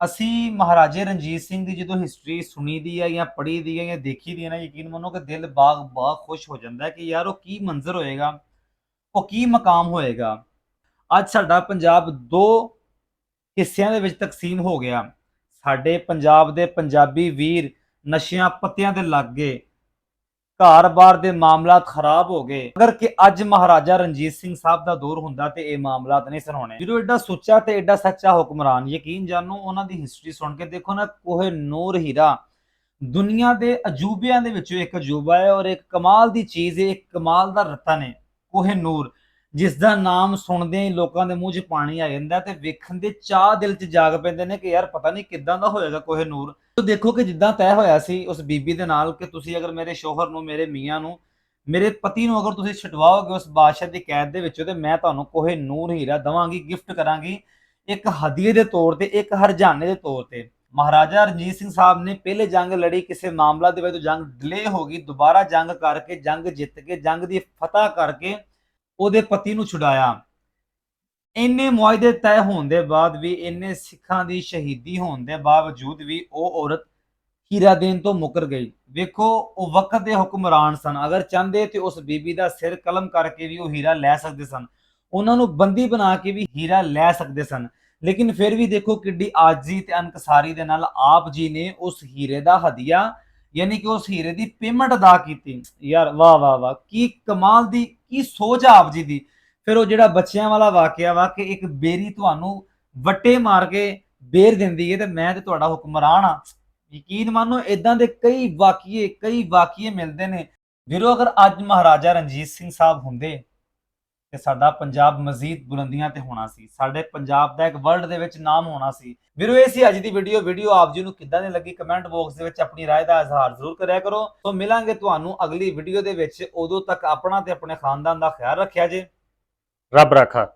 ਅਸੀਂ ਮਹਾਰਾਜੇ ਰਣਜੀਤ ਸਿੰਘ ਦੀ ਜਦੋਂ ਹਿਸਟਰੀ ਸੁਣੀ ਦੀ ਹੈ ਜਾਂ ਪੜ੍ਹੀ ਦੀ ਹੈ ਜਾਂ ਦੇਖੀ ਦੀ ਹੈ ਨਾ, ਯਕੀਨ ਮੰਨੋ ਕਿ ਦਿਲ ਬਾਗ ਬਾਗ ਖੁਸ਼ ਹੋ ਜਾਂਦਾ ਹੈ ਕਿ ਯਾਰ ਉਹ ਕੀ ਮੰਜ਼ਰ ਹੋਏਗਾ। ਉਹ ਕੀ ਮਕਾਮ ਹੋਏਗਾ? ਅੱਜ ਸਾਡਾ ਪੰਜਾਬ ਦੋ ਹਿੱਸਿਆਂ ਦੇ ਵਿੱਚ ਤਕਸੀਮ ਹੋ ਗਿਆ। ਸਾਡੇ ਪੰਜਾਬ ਦੇ ਪੰਜਾਬੀ ਵੀਰ ਨਸ਼ਿਆਂ ਪੱਤਿਆਂ ਦੇ ਲੱਗ ਗਏ ਘਰ-ਬਾਰ ਦੇ ਮਾਮਲਾਤ ਖਰਾਬ ਹੋ ਗਏ। ਅਗਰ ਕਿ ਅੱਜ ਮਹਾਰਾਜਾ ਰਣਜੀਤ ਸਿੰਘ ਸਾਹਿਬ ਦਾ ਦੌਰ ਹੁੰਦਾ ਤੇ ਇਹ ਮਾਮਲਾਤ ਨਹੀਂ ਸਨ ਹੋਣੇ ਜਦੋਂ ਐਡਾ ਸੁੱਚਾ ਤੇ ਐਡਾ ਸੱਚਾ ਹੁਕਮਰਾਨ, ਯਕੀਨ ਜਾਨੋ ਉਹਨਾਂ ਦੀ ਹਿਸਟਰੀ ਸੁਣ ਕੇ ਦੇਖੋ ਨਾ, ਕੋਹੇ ਨੂਰ ਹੀਰਾ। ਦੁਨੀਆ ਦੇ ਅਜੂਬਿਆਂ ਦੇ ਵਿੱਚੋਂ ਇੱਕ ਅਜੂਬਾ ਹੈ ਔਰ ਇੱਕ ਕਮਾਲ ਦੀ ਚੀਜ਼ ਹੈ, ਇੱਕ ਕਮਾਲ ਦਾ ਰਤਨ ਹੈ ਕੋਹੇ ਜਿਸ ਦਾ ਨਾਮ ਸੁਣਦੇ ਹੀ ਲੋਕਾਂ ਦੇ ਮੂੰਹ 'ਚ ਪਾਣੀ ਆ ਜਾਂਦਾ ਤੇ ਵੇਖਣ ਦੇ ਚਾਹ ਦਿਲ 'ਚ ਜਾਗ ਪੈਂਦੇ ਨੇ ਕਿ ਯਾਰ ਪਤਾ ਨਹੀਂ ਕਿੱਦਾਂ ਦਾ ਹੋਏਗਾ ਕੋਹੇ ਨੂਰ। ਤੋ ਦੇਖੋ ਕਿ ਜਿੱਦਾਂ ਤੈਅ ਹੋਇਆ ਸੀ ਉਸ ਬੀਬੀ ਦੇ ਨਾਲ ਕਿ ਤੁਸੀਂ ਅਗਰ ਮੇਰੇ ਸ਼ੋਹਰ ਨੂੰ, ਮੇਰੇ ਮੀਆਂ ਨੂੰ, ਮੇਰੇ ਪਤੀ ਨੂੰ ਅਗਰ ਤੁਸੀਂ ਛਡਵਾਓਗੇ ਉਸ ਬਾਦਸ਼ਾਹ ਦੀ ਕੈਦ ਦੇ ਵਿੱਚੋਂ ਤੇ ਮੈਂ ਤੁਹਾਨੂੰ ਕੋਹੇ ਨੂਰ ਹੀਰਾ ਦਵਾਂਗੀ, ਗਿਫਟ ਕਰਾਂਗੀ ਇੱਕ ਹਦੀਏ ਦੇ ਤੌਰ ਤੇ, ਇੱਕ ਹਰਜਾਨੇ ਦੇ ਤੌਰ ਤੇ। ਮਹਾਰਾਜਾ ਰਣਜੀਤ ਸਿੰਘ ਸਾਹਿਬ ਨੇ ਪਹਿਲੇ ਜੰਗ ਲੜੀ, ਕਿਸੇ ਮਾਮਲਾ ਦੇ ਵਿੱਚ ਜੰਗ ਡਿਲੇ ਹੋ ਗਈ, ਦੁਬਾਰਾ ਜੰਗ ਕਰਕੇ, ਜੰਗ ਜਿੱਤ ਕੇ, ਜੰਗ ਦੀ ਫਤਹ ਕਰਕੇ ਉਹਦੇ ਪਤੀ ਨੂੰ ਛੁਡਾਇਆ। ਇੰਨੇ ਮੁਆਇਦੇ ਤੈਅ ਹੋਣ ਦੇ ਬਾਅਦ ਵੀ, ਇੰਨੇ ਸਿੱਖਾਂ ਦੀ ਸ਼ਹੀਦੀ ਹੋਣ ਦੇ ਬਾਵਜੂਦ ਵੀ ਉਹ ਔਰਤ ਹੀਰਾ ਦੇਣ ਤੋਂ ਮੁਕਰ ਗਈ। ਵੇਖੋ, ਉਹ ਵਕਤ ਦੇ ਹੁਕਮਰਾਨ ਸਨ। ਅਗਰ ਚਾਹੁੰਦੇ ਤੇ ਉਸ ਬੀਬੀ ਦਾ ਸਿਰ ਕਲਮ ਕਰਕੇ ਵੀ ਉਹ ਹੀਰਾ ਲੈ ਸਕਦੇ ਸਨ, ਉਹਨਾਂ ਨੂੰ ਬੰਦੀ ਬਣਾ ਕੇ ਵੀ ਹੀਰਾ ਲੈ ਸਕਦੇ ਸਨ। ਲੇਕਿਨ ਫਿਰ ਵੀ ਦੇਖੋ ਕਿੱਡੀ ਆਜੀ ਤੇ ਅਨਕਸਾਰੀ ਦੇ ਨਾਲ ਆਪ ਜੀ ਨੇ ਉਸ ਹੀਰੇ ਦਾ ਹਦੀਆ, ਯਾਨੀ ਕਿ ਉਸ ਹੀਰੇ ਦੀ ਪੇਮੈਂਟ ਅਦਾ ਕੀਤੀ। ਯਾਰ, ਵਾਹ ਵਾਹ ਵਾਹ, ਕੀ ਕਮਾਲ ਦੀ, ਕੀ ਸੋਚ ਆ ਆਪ ਜੀ ਦੀ। ਫਿਰ ਉਹ ਜਿਹੜਾ ਬੱਚਿਆਂ ਵਾਲਾ ਵਾਕਿਆ ਵਾ ਕਿ ਇੱਕ ਬੇਰੀ ਤੁਹਾਨੂੰ ਵੱਟੇ ਮਾਰ ਕੇ ਬੇਰ ਦਿੰਦੀ ਹੈ ਤੇ ਮੈਂ ਤੇ ਤੁਹਾਡਾ ਹੁਕਮਰਾਨ ਆ। ਯਕੀਨ ਮੰਨੋ ਇਦਾਂ ਦੇ ਕਈ ਵਾਕਿਏ ਕਈ ਵਾਕਿਏ ਮਿਲਦੇ ਨੇ। ਵੀਰੋ, ਅਗਰ ਅੱਜ ਮਹਾਰਾਜਾ ਰਣਜੀਤ ਸਿੰਘ ਸਾਹਿਬ ਹੁੰਦੇ ਤੇ ਸਾਡਾ ਪੰਜਾਬ ਮਜ਼ੀਦ ਬੁਲੰਦੀਆਂ ਤੇ ਹੋਣਾ ਸੀ ਸਾਡੇ ਪੰਜਾਬ ਦਾ ਇੱਕ ਵਰਲਡ ਦੇ ਵਿੱਚ ਨਾਮ ਹੋਣਾ ਸੀ ਵੀਰੋ ਇਹ ਸੀ ਅੱਜ ਦੀ ਵੀਡੀਓ ਵੀਡੀਓ ਆਪ ਜੀ ਨੂੰ ਕਿੱਦਾਂ ਦੀ ਲੱਗੀ ਕਮੈਂਟ ਬਾਕਸ ਦੇ ਵਿੱਚ ਆਪਣੀ رائے ਦਾ ਇਜ਼ਹਾਰ ਜ਼ਰੂਰ ਕਰਿਆ ਕਰੋ ਸੋ ਮਿਲਾਂਗੇ ਤੁਹਾਨੂੰ ਅਗਲੀ ਵੀਡੀਓ ਦੇ ਵਿੱਚ ਉਦੋਂ ਤੱਕ ਆਪਣਾ ਤੇ ਆਪਣੇ ਖਾਨਦਾਨ ਦਾ ਖਿਆਲ ਰੱਖਿਆ ਜੇ ਰੱਬ ਰਾਖਾ